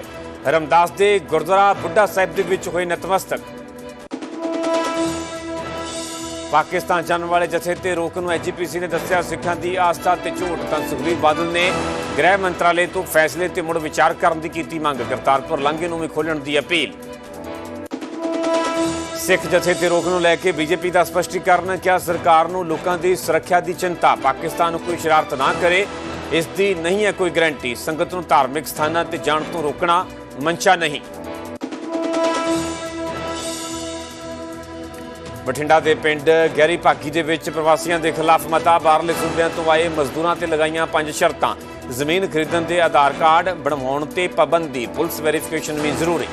ਸੰਗਤ ਰਮਦਾਸ ਦੇ ਗੁਰਦੁਆਰਾ ਬੁੱਢਾ ਸਾਹਿਬ ਦੇ ਵਿੱਚ ਹੋਏ ਨਤਮਸਤਕ। ਪਾਕਿਸਤਾਨ ਜਾਣ ਵਾਲੇ ਜਥੇ ਤੇ ਰੋਕ ਨੂੰ ਐਜੀਪੀਸੀ ਨੇ ਦੱਸਿਆ, ਸਿੱਖਾਂ ਦੀ ਆਸਥਾ ਤੇ ਝੂਠ ਤਾਂ ਸੁਖਬੀਰ ਬਾਦਲ ਨੇ ਗ੍ਰਹਿ ਮੰਤਰਾਲੇ ਤੋਂ ਫੈਸਲੇ ਤੇ ਮੁੜ ਵਿਚਾਰ ਕਰਨ ਦੀ ਕੀਤੀ ਮੰਗ। ਕਰਤਾਰਪੁਰ ਲਾਂਘੇ ਨੂੰ ਵੀ ਖੋਲਣ ਦੀ ਅਪੀਲ। ਸਿੱਖ ਜਥੇ ਤੇ ਰੋਕ ਨੂੰ ਲੈ ਕੇ ਬੀਜੇਪੀ ਦਾ ਸਪਸ਼ਟੀਕਰਨ, ਕਿਹਾ ਸਰਕਾਰ ਨੂੰ ਲੋਕਾਂ ਦੀ ਸੁਰੱਖਿਆ ਦੀ ਚਿੰਤਾ। ਪਾਕਿਸਤਾਨ ਨੂੰ ਕੋਈ ਸ਼ਰਾਰਤ ਨਾ ਕਰੇ ਇਸ ਦੀ ਨਹੀਂ ਹੈ ਕੋਈ ਗਾਰੰਟੀ। ਸੰਗਤ ਨੂੰ ਧਾਰਮਿਕ ਸਥਾਨਾਂ ਤੇ ਜਾਣ ਤੋਂ ਰੋਕਣਾ ਮਨਸ਼ਾ ਨਹੀਂ। ਬਠਿੰਡਾ ਦੇ ਪਿੰਡ ਗਹਿਰੀ ਭਾਗੀ ਦੇ ਵਿੱਚ ਪ੍ਰਵਾਸੀਆਂ ਦੇ ਖਿਲਾਫ ਮਤਾ, ਬਾਹਰਲੇ ਸੂਬਿਆਂ ਤੋਂ ਆਏ ਮਜ਼ਦੂਰਾਂ ਤੇ ਲਗਾਈਆਂ ਪੰਜ ਸ਼ਰਤਾਂ। ਜ਼ਮੀਨ ਖਰੀਦਣ ਦੇ ਆਧਾਰ ਕਾਰਡ ਬਣਵਾਉਣ ਤੇ ਪਾਬੰਦੀ। ਪੁਲਿਸ ਵੈਰੀਫਿਕੇਸ਼ਨ ਵੀ ਜ਼ਰੂਰੀ।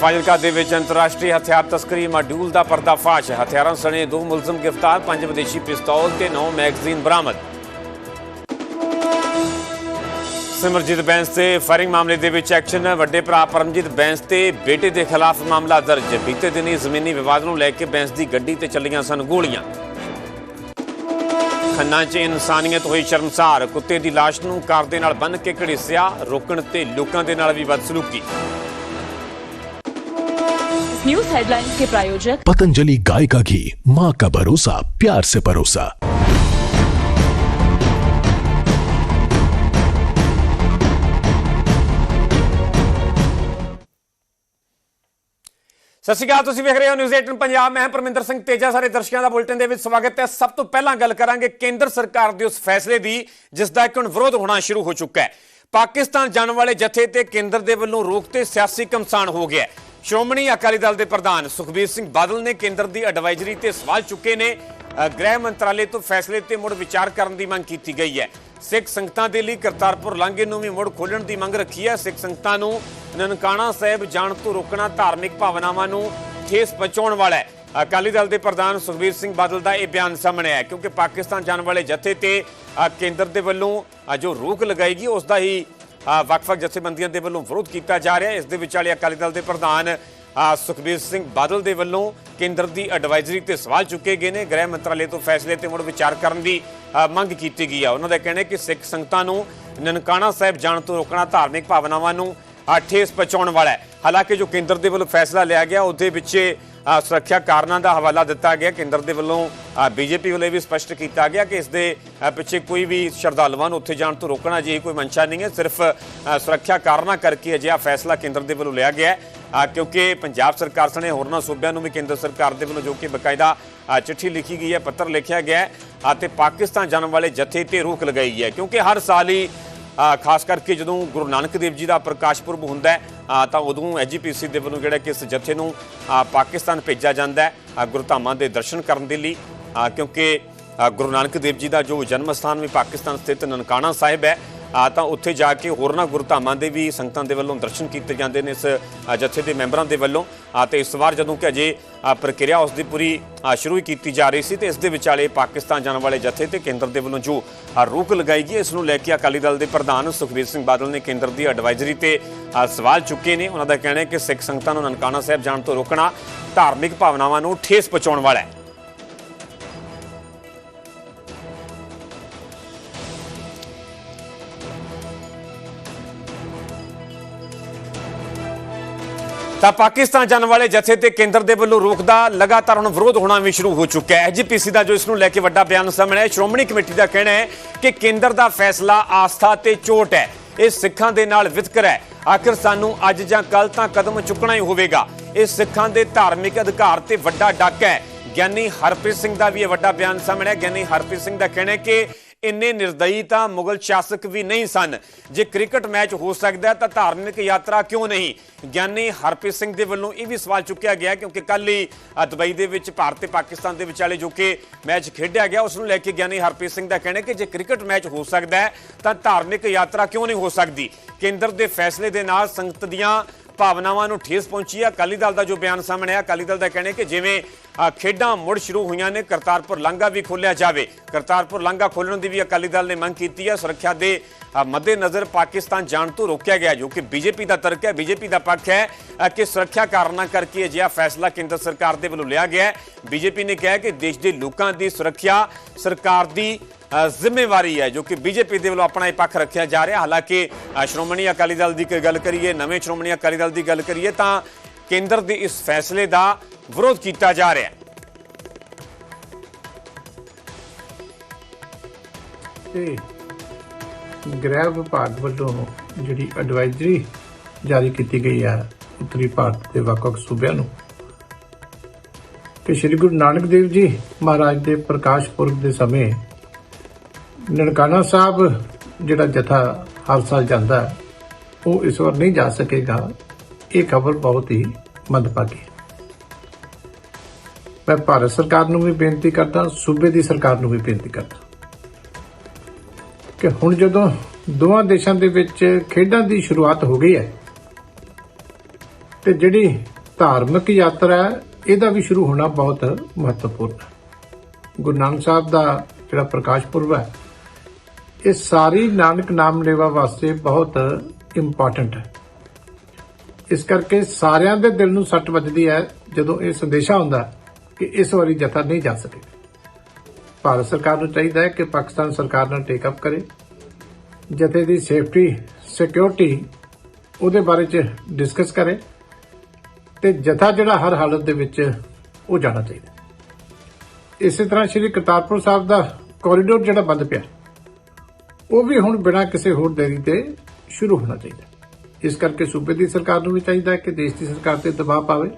ਫਾਜ਼ਿਲਕਾ ਦੇ ਵਿੱਚ ਅੰਤਰਰਾਸ਼ਟਰੀ ਹਥਿਆਰ ਤਸਕਰੀ ਮਾਡਿਊਲ ਦਾ ਪਰਦਾਫਾਸ਼। ਹਥਿਆਰਾਂ ਸਣੇ ਦੋ ਮੁਲਜ਼ਮ ਗ੍ਰਿਫਤਾਰ, ਪੰਜ ਵਿਦੇਸ਼ੀ ਪਿਸਤੌਲ ਤੇ ਨੌ ਮੈਗਜ਼ੀਨ ਬਰਾਮਦ। ਸਿਮਰਜੀਤ ਬੈਂਸ ਤੇ ਫਾਇਰਿੰਗ ਮਾਮਲੇ ਦੇ ਵਿੱਚ ਐਕਸ਼ਨ। ਵੱਡੇ ਭਰਾ ਪਰਮਜੀਤ ਬੈਂਸ ਤੇ ਬੇਟੇ ਦੇ ਖਿਲਾਫ ਮਾਮਲਾ ਦਰਜ। ਬੀਤੇ ਦਿਨੀ ਜ਼ਮੀਨੀ ਵਿਵਾਦ ਨੂੰ ਲੈ ਕੇ ਬੈਂਸ ਦੀ ਗੱਡੀ ਤੇ ਚੱਲੀਆਂ ਸਨ ਗੋਲੀਆਂ। ਖੰਨਾ 'ਚ ਇਨਸਾਨੀਅਤ ਹੋਈ ਸ਼ਰਮਸਾਰ। ਕੁੱਤੇ ਦੀ ਲਾਸ਼ ਨੂੰ ਕਾਰ ਦੇ ਨਾਲ ਬੰਨ੍ਹ ਕੇ ਘੜੀਸਿਆ, ਰੋਕਣ ਤੇ ਲੋਕਾਂ ਦੇ ਨਾਲ ਵੀ ਬਦਸਲੂਕੀ। इस न्यूज हेडलाइंस के प्रायोजक पतंजलि गाय का घी माँ का भरोसा प्यार से परोसा ਸਤਿ ਸ਼੍ਰੀ ਅਕਾਲ ਤੁਸੀਂ ਵੇਖ ਰਹੇ ਹੋ ਨਿਊਜ਼ 18 ਪੰਜਾਬ ਮੈਂ ਹਾਂ ਪਰਮਿੰਦਰ ਸਿੰਘ ਤੇਜਾ ਸਾਰੇ ਦਰਸ਼ਕਾਂ ਦਾ ਬੁਲਟਨ ਦੇ ਵਿੱਚ ਸਵਾਗਤ ਹੈ ਸਭ ਤੋਂ ਪਹਿਲਾਂ ਗੱਲ ਕਰਾਂਗੇ ਕੇਂਦਰ ਸਰਕਾਰ ਦੇ ਉਸ ਫੈਸਲੇ ਦੀ ਜਿਸ ਦਾ ਇੱਕ ਹੁਣ ਵਿਰੋਧ ਹੋਣਾ ਸ਼ੁਰੂ ਹੋ ਚੁੱਕਾ ਹੈ ਪਾਕਿਸਤਾਨ ਜਾਣ ਵਾਲੇ ਜਥੇ ਤੇ ਕੇਂਦਰ ਦੇ ਵੱਲੋਂ ਰੋਕ ਤੇ ਸਿਆਸੀ ਕਮਸਾਨ ਹੋ ਗਿਆ ਹੈ ਸ਼੍ਰੋਮਣੀ ਅਕਾਲੀ ਦਲ ਦੇ ਪ੍ਰਧਾਨ ਸੁਖਬੀਰ ਸਿੰਘ ਬਾਦਲ ਨੇ ਕੇਂਦਰ ਦੀ ਐਡਵਾਈਜ਼ਰੀ ਤੇ ਸਵਾਲ ਚੁੱਕੇ ਨੇ। ਗ੍ਰਹਿ ਮੰਤਰਾਲੇ ਤੋਂ ਫੈਸਲੇ ਤੇ ਮੁੜ ਵਿਚਾਰ ਕਰਨ ਦੀ ਮੰਗ ਕੀਤੀ ਗਈ ਹੈ। ਸਿੱਖ ਸੰਗਤਾਂ ਦੇ ਲਈ ਕਰਤਾਰਪੁਰ ਲਾਂਘੇ ਨੂੰ ਵੀ ਮੁੜ ਖੋਲਣ ਦੀ ਮੰਗ ਰੱਖੀ ਹੈ। ਸਿੱਖ ਸੰਗਤਾਂ ਨੂੰ ਨਨਕਾਣਾ ਸਾਹਿਬ ਜਾਣ ਤੋਂ ਰੋਕਣਾ ਧਾਰਮਿਕ ਭਾਵਨਾਵਾਂ ਨੂੰ ਠੇਸ ਪਹੁੰਚਾਉਣ ਵਾਲਾ ਹੈ। ਅਕਾਲੀ ਦਲ ਦੇ ਪ੍ਰਧਾਨ ਸੁਖਬੀਰ ਸਿੰਘ ਬਾਦਲ ਦਾ ਇਹ ਬਿਆਨ ਸਾਹਮਣੇ ਆਇਆ ਕਿਉਂਕਿ ਪਾਕਿਸਤਾਨ ਜਾਣ ਵਾਲੇ ਜਥੇ ਤੇ ਕੇਂਦਰ ਦੇ ਵੱਲੋਂ ਜੋ ਰੋਕ ਲਗਾਏਗੀ ਉਸ ਦਾ ਹੀ ਵੱਖ-ਵੱਖ ਜਥੇਬੰਦੀਆਂ ਦੇ ਵੱਲੋਂ ਵਿਰੋਧ ਕੀਤਾ ਜਾ ਰਿਹਾ ਇਸ ਦੇ ਵਿਚਾਲੇ ਅਕਾਲੀ ਦਲ ਦੇ ਪ੍ਰਧਾਨ ਸੁਖਬੀਰ ਸਿੰਘ ਬਾਦਲ ਦੇ ਵੱਲੋਂ ਕੇਂਦਰ ਦੀ ਐਡਵਾਈਜ਼ਰੀ ਤੇ ਸਵਾਲ ਚੁੱਕੇ ਗਏ ਨੇ। ਗ੍ਰਹਿ ਮੰਤਰਾਲੇ ਤੋਂ ਫੈਸਲੇ ਤੇ ਮੁੜ ਵਿਚਾਰ ਕਰਨ ਦੀ ਮੰਗ ਕੀਤੀ ਗਈ ਆ। ਉਹਨਾਂ ਦਾ ਕਹਿਣਾ ਹੈ ਕਿ ਸਿੱਖ ਸੰਗਤਾਂ ਨੂੰ ਨਨਕਾਣਾ ਸਾਹਿਬ ਜਾਣ ਤੋਂ ਰੋਕਣਾ ਧਾਰਮਿਕ ਭਾਵਨਾਵਾਂ ਨੂੰ ਠੇਸ ਪਹੁੰਚਾਉਣ ਵਾਲਾ ਹੈ। ਹਾਲਾਂਕਿ ਜੋ ਕੇਂਦਰ ਦੇ ਵੱਲੋਂ ਫੈਸਲਾ ਲਿਆ ਗਿਆ, ਉਹਦੇ ਵਿੱਚ ਸੁਰੱਖਿਆ ਕਾਰਨਾਂ ਦਾ ਹਵਾਲਾ ਦਿੱਤਾ ਗਿਆ। ਕੇਂਦਰ ਦੇ ਵੱਲੋਂ ਬੀਜੇਪੀ ਵੱਲੋਂ ਇਹ ਵੀ ਸਪਸ਼ਟ ਕੀਤਾ ਗਿਆ ਕਿ ਇਸ ਦੇ ਪਿੱਛੇ ਕੋਈ ਵੀ ਸ਼ਰਧਾਲੂਆਂ ਨੂੰ ਉੱਥੇ ਜਾਣ ਤੋਂ ਰੋਕਣਾ ਜਿਹੀ ਕੋਈ ਮਨਸ਼ਾ ਨਹੀਂ ਹੈ। ਸਿਰਫ ਸੁਰੱਖਿਆ ਕਾਰਨਾਂ ਕਰਕੇ ਅਜਿਹਾ ਫੈਸਲਾ ਕੇਂਦਰ ਦੇ ਵੱਲੋਂ ਲਿਆ ਗਿਆ ਹੈ। ਕਿਉਂਕਿ ਪੰਜਾਬ ਸਰਕਾਰ ਸਣੇ ਹੋਰਨਾਂ ਸੂਬਿਆਂ ਨੂੰ ਵੀ ਕੇਂਦਰ ਸਰਕਾਰ ਦੇ ਵੱਲੋਂ ਜੋ ਕਿ ਬਕਾਇਦਾ ਚਿੱਠੀ ਲਿਖੀ ਗਈ ਹੈ, ਪੱਤਰ ਲਿਖਿਆ ਗਿਆ ਹੈ ਅਤੇ ਪਾਕਿਸਤਾਨ ਜਾਣ ਵਾਲੇ ਜਥੇ ਤੇ ਰੋਕ ਲਗਾਈ ਗਈ ਹੈ। ਕਿਉਂਕਿ ਹਰ ਸਾਲ ਹੀ ਖਾਸ ਕਰਕੇ ਜਦੋਂ ਗੁਰੂ ਨਾਨਕ ਦੇਵ ਜੀ ਦਾ ਪ੍ਰਕਾਸ਼ ਪੁਰਬ ਹੁੰਦਾ ਹੈ ਅ, ਤਾਂ ਉਦੋਂ ਐਜੀਪੀਸੀ ਦੇ ਵੱਲੋਂ ਜਿਹੜਾ ਕਿ ਇਸ ਜਥੇ ਨੂੰ ਪਾਕਿਸਤਾਨ ਭੇਜਿਆ ਜਾਂਦਾ ਹੈ ਅ, ਦੇ ਦਰਸ਼ਨ ਕਰਨ ਦੇ ਲਈ ਕਿਉਂਕਿ ਗੁਰੂ ਨਾਨਕ ਦੇਵ ਜੀ ਦਾ ਜੋ ਜਨਮ ਸਥਾਨ ਵੀ ਪਾਕਿਸਤਾਨ ਸਥਿਤ ਨਨਕਾਣਾ ਸਾਹਿਬ ਹੈ ਅ, ਤਾਂ ਉੱਥੇ ਜਾ ਕੇ ਹੋਰਨਾਂ ਗੁਰਧਾਮਾਂ ਦੇ ਵੀ ਸੰਗਤਾਂ ਦੇ ਵੱਲੋਂ ਦਰਸ਼ਨ ਕੀਤੇ ਜਾਂਦੇ ਨੇ ਇਸ ਜਥੇ ਦੇ ਮੈਂਬਰਾਂ ਦੇ ਵੱਲੋਂ। ਅ, ਤੇ ਇਸ ਵਾਰ ਜਦੋਂ ਕਿ ਅਜੇ ਪ੍ਰਕਿਰਿਆ ਉਸ ਦੀ ਪੂਰੀ ਸ਼ੁਰੂ ਹੀ ਕੀਤੀ ਜਾ ਰਹੀ ਸੀ ਤੇ ਇਸ ਦੇ ਵਿਚਾਲੇ ਪਾਕਿਸਤਾਨ ਜਾਣ ਵਾਲੇ ਜਥੇ ਤੇ ਕੇਂਦਰ ਦੇ ਵੱਲੋਂ ਜੋ ਰੋਕ ਲਗਾਈ ਗਈ ਇਸ ਨੂੰ ਲੈ ਕੇ ਅਕਾਲੀ ਦਲ ਦੇ ਪ੍ਰਧਾਨ ਸੁਖਬੀਰ ਸਿੰਘ ਬਾਦਲ ਨੇ ਕੇਂਦਰ ਦੀ ਐਡਵਾਈਜ਼ਰੀ ਤੇ ਸਵਾਲ ਚੁੱਕੇ ਨੇ। ਉਹਨਾਂ ਦਾ ਕਹਿਣਾ ਹੈ ਕਿ ਸਿੱਖ ਸੰਗਤਾਂ ਨੂੰ ਨਨਕਾਣਾ ਸਾਹਿਬ ਜਾਣ ਤੋਂ ਰੋਕਣਾ ਧਾਰਮਿਕ ਭਾਵਨਾਵਾਂ ਨੂੰ ਠੇਸ ਪਹੁੰਚਾਉਣ ਵਾਲਾ ਹੈ। ਤਾਂ ਪਾਕਿਸਤਾਨ ਜਾਣ ਵਾਲੇ ਜਥੇ ਤੇ ਕੇਂਦਰ ਦੇ ਵੱਲੋਂ ਰੋਕ ਦਾ ਲਗਾਤਾਰ ਹੁਣ ਵਿਰੋਧ ਹੋਣਾ ਵੀ ਸ਼ੁਰੂ ਹੋ ਚੁੱਕਾ ਹੈ। ਐਜੀਪੀਸੀ ਦਾ ਜੋ ਇਸ ਨੂੰ ਲੈ ਕੇ ਵੱਡਾ ਬਿਆਨ ਸਾਹਮਣੇ ਆਇਆ, ਸ਼੍ਰੋਮਣੀ ਕਮੇਟੀ ਦਾ ਕਹਿਣਾ ਹੈ ਕਿ ਕੇਂਦਰ ਦਾ ਫੈਸਲਾ ਆਸਥਾ ਤੇ ਚੋਟ ਹੈ। ਇਹ ਸਿੱਖਾਂ ਦੇ ਨਾਲ ਵਿਤਕਰਾ ਹੈ। ਆਖਿਰ ਸਾਨੂੰ ਅੱਜ ਜਾਂ ਕੱਲ ਤਾਂ ਕਦਮ ਚੁੱਕਣਾ ਹੀ ਹੋਵੇਗਾ। ਇਹ ਸਿੱਖਾਂ ਦੇ ਧਾਰਮਿਕ ਅਧਿਕਾਰ ਤੇ ਵੱਡਾ ਡਾਕਾ ਹੈ। ਗਿਆਨੀ ਹਰਪ੍ਰੀਤ ਸਿੰਘ ਦਾ ਵੀ ਇਹ ਵੱਡਾ ਬਿਆਨ ਸਾਹਮਣੇ ਆਇਆ। ਗਿਆਨੀ ਹਰਪ੍ਰੀਤ ਸਿੰਘ ਦਾ ਕਹਿਣਾ ਹੈ ਕਿ ਇੰਨੇ ਨਿਰਦਈ ਤਾਂ ਮੁਗਲ ਸ਼ਾਸਕ ਵੀ ਨਹੀਂ ਸਨ। ਜੇ ਕ੍ਰਿਕਟ ਮੈਚ ਹੋ ਸਕਦਾ ਤਾਂ ਧਾਰਮਿਕ ਯਾਤਰਾ ਕਿਉਂ ਨਹੀਂ? ਗਿਆਨੀ ਹਰਪ੍ਰੀਤ ਸਿੰਘ ਦੇ ਵੱਲੋਂ ਇਹ ਵੀ ਸਵਾਲ ਚੁੱਕਿਆ ਗਿਆ ਕਿਉਂਕਿ ਕੱਲ ਹੀ ਦੁਬਈ ਦੇ ਵਿੱਚ ਭਾਰਤ ਤੇ ਪਾਕਿਸਤਾਨ ਦੇ ਵਿਚਾਲੇ ਜੋ ਕਿ ਮੈਚ ਖੇਡਿਆ ਗਿਆ, ਉਸ ਨੂੰ ਲੈ ਕੇ ਗਿਆਨੀ ਹਰਪ੍ਰੀਤ ਸਿੰਘ ਦਾ ਕਹਿਣਾ ਕਿ ਜੇ ਕ੍ਰਿਕਟ ਮੈਚ ਹੋ ਸਕਦਾ ਤਾਂ ਧਾਰਮਿਕ ਯਾਤਰਾ ਕਿਉਂ ਨਹੀਂ ਹੋ ਸਕਦੀ? ਕੇਂਦਰ ਦੇ ਫੈਸਲੇ ਦੇ ਨਾਲ ਸੰਗਤ ਦੀਆਂ ਭਾਵਨਾਵਾਂ ਨੂੰ ਠੇਸ ਪਹੁੰਚੀ ਹੈ ਅਕਾਲੀ ਦਲ ਦਾ ਜੋ ਬਿਆਨ ਸਾਹਮਣੇ ਆਇਆ ਅਕਾਲੀ ਦਲ ਦਾ ਕਹਿਣਾ ਕਿ ਜਿਵੇਂ ਖੇਡਾਂ ਮੁੜ ਸ਼ੁਰੂ ਹੋਈਆਂ ਨੇ ਕਰਤਾਰਪੁਰ ਲਾਂਘਾ ਵੀ ਖੋਲਿਆ ਜਾਵੇ। ਕਰਤਾਰਪੁਰ ਲਾਂਘਾ ਖੋਲਣ ਦੀ ਵੀ ਅਕਾਲੀ ਦਲ ਨੇ ਮੰਗ ਕੀਤੀ ਹੈ ਸੁਰੱਖਿਆ ਦੇ ਅ, ਮੱਦੇਨਜ਼ਰ ਪਾਕਿਸਤਾਨ ਜਾਣ ਤੋਂ ਰੋਕਿਆ ਗਿਆ ਜੋ ਕਿ ਬੀਜੇਪੀ ਦਾ ਤਰਕ ਹੈ। ਬੀਜੇਪੀ ਦਾ ਪੱਖ ਹੈ ਕਿ ਸੁਰੱਖਿਆ ਕਾਰਨਾਂ ਕਰਕੇ ਅਜਿਹਾ ਫੈਸਲਾ ਕੇਂਦਰ ਸਰਕਾਰ ਦੇ ਵੱਲੋਂ ਲਿਆ ਗਿਆ ਹੈ। ਬੀਜੇਪੀ ਨੇ ਕਿਹਾ ਕਿ ਦੇਸ਼ ਦੇ ਲੋਕਾਂ ਦੀ ਸੁਰੱਖਿਆ ਸਰਕਾਰ ਦੀ ਜ਼ਿੰਮੇਵਾਰੀ ਹੈ ਜੋ ਕਿ ਬੀਜੇਪੀ ਦੇ ਵੱਲੋਂ ਆਪਣਾ ਇਹ ਪੱਖ ਰੱਖਿਆ ਜਾ ਰਿਹਾ। ਹਾਲਾਂਕਿ ਸ਼੍ਰੋਮਣੀ ਅਕਾਲੀ ਦਲ ਦੀ ਗੱਲ ਕਰੀਏ, ਨਵੇਂ ਸ਼੍ਰੋਮਣੀ ਅਕਾਲੀ ਦਲ ਦੀ ਗੱਲ ਕਰੀਏ, ਤਾਂ ਕੇਂਦਰ ਦੇ ਇਸ ਫੈਸਲੇ ਦਾ ਵਿਰੋਧ ਕੀਤਾ ਜਾ ਰਿਹਾ ਹੈ। ਤੇ ਗ੍ਰਹਿ ਵਿਭਾਗ ਵੱਲੋਂ ਜਿਹੜੀ ਐਡਵਾਈਜ਼ਰੀ ਜਾਰੀ ਕੀਤੀ ਗਈ ਹੈ, ਉੱਤਰੀ ਭਾਰਤ ਦੇ ਵੱਖ-ਵੱਖ ਸੂਬਿਆਂ ਨੂੰ। ਕਿ ਸ੍ਰੀ ਗੁਰੂ ਨਾਨਕ ਦੇਵ ਜੀ ਮਹਾਰਾਜ ਦੇ ਪ੍ਰਕਾਸ਼ ਪੁਰਬ ਦੇ ਸਮੇਂ ਨਨਕਾਣਾ ਸਾਹਿਬ ਜਿਹੜਾ ਜਥਾ ਹਰ ਸਾਲ ਜਾਂਦਾ, ਉਹ ਇਸ ਵਾਰ ਨਹੀਂ ਜਾ ਸਕੇਗਾ। ਇਹ ਖਬਰ ਬਹੁਤ ਹੀ ਮੰਦਭਾਗੀ ਮੈਂ ਭਾਰਤ ਸਰਕਾਰ ਨੂੰ ਵੀ ਬੇਨਤੀ ਕਰਦਾ, ਸੂਬੇ ਦੀ ਸਰਕਾਰ ਨੂੰ ਵੀ ਬੇਨਤੀ ਕਰਦਾ ਕਿ ਹੁਣ ਜਦੋਂ ਦੋਵਾਂ ਦੇਸ਼ਾਂ ਦੇ ਵਿੱਚ ਖੇਡਾਂ ਦੀ ਸ਼ੁਰੂਆਤ ਹੋ ਗਈ ਹੈ, ਤੇ ਜਿਹੜੀ ਧਾਰਮਿਕ ਯਾਤਰਾ ਹੈ, ਇਹਦਾ ਵੀ ਸ਼ੁਰੂ ਹੋਣਾ ਬਹੁਤ ਮਹੱਤਵਪੂਰਨ ਹੈ। ਗੁਰੂ ਨਾਨਕ ਸਾਹਿਬ ਦਾ ਜਿਹੜਾ ਪ੍ਰਕਾਸ਼ ਪੁਰਬ ਹੈ ਇਹ ਸਾਰੀ ਨਾਨਕ ਨਾਮ ਲੇਵਾ ਵਾਸਤੇ ਬਹੁਤ ਇੰਪੋਰਟੈਂਟ ਹੈ। ਇਸ ਕਰਕੇ ਸਾਰਿਆਂ ਦੇ ਦਿਲ ਨੂੰ ਸੱਟ ਵੱਜਦੀ ਹੈ ਜਦੋਂ ਇਹ ਸੰਦੇਸ਼ਾ ਹੁੰਦਾ ਕਿ ਇਸ ਵਾਰੀ ਜਥਾ ਨਹੀਂ ਜਾ ਸਕੇ। ਭਾਰਤ ਸਰਕਾਰ ਨੂੰ ਚਾਹੀਦਾ ਹੈ ਕਿ ਪਾਕਿਸਤਾਨ ਸਰਕਾਰ ਨਾਲ ਟੇਕ ਅਪ ਕਰੇ। ਜਥੇ ਦੀ ਸੇਫਟੀ ਸਿਕਿਉਰਿਟੀ ਉਹਦੇ ਬਾਰੇ ਚ ਡਿਸਕਸ ਕਰੇ ਤੇ ਜਥਾ ਜਿਹੜਾ ਹਰ ਹਾਲਤ ਦੇ ਵਿੱਚ ਉਹ ਜਾਣਾ ਚਾਹੀਦਾ ਇਸੇ ਤਰ੍ਹਾਂ ਸ਼੍ਰੀ ਕਰਤਾਰਪੁਰ ਸਾਹਿਬ ਦਾ ਕੋਰੀਡੋਰ ਜਿਹੜਾ ਬੰਦ ਪਿਆ। ਉਹ ਵੀ ਹੁਣ ਬਿਨਾਂ ਕਿਸੇ ਹੋਰ ਦੇਰੀ ਤੇ ਸ਼ੁਰੂ ਹੋਣਾ ਚਾਹੀਦਾ। ਇਸ ਕਰਕੇ ਸੂਬੇ ਦੀ ਸਰਕਾਰ ਨੂੰ ਵੀ ਚਾਹੀਦਾ ਹੈ ਕਿ ਦੇਸ਼ ਦੀ ਸਰਕਾਰ ਤੇ ਦਬਾਅ ਪਾਵੇ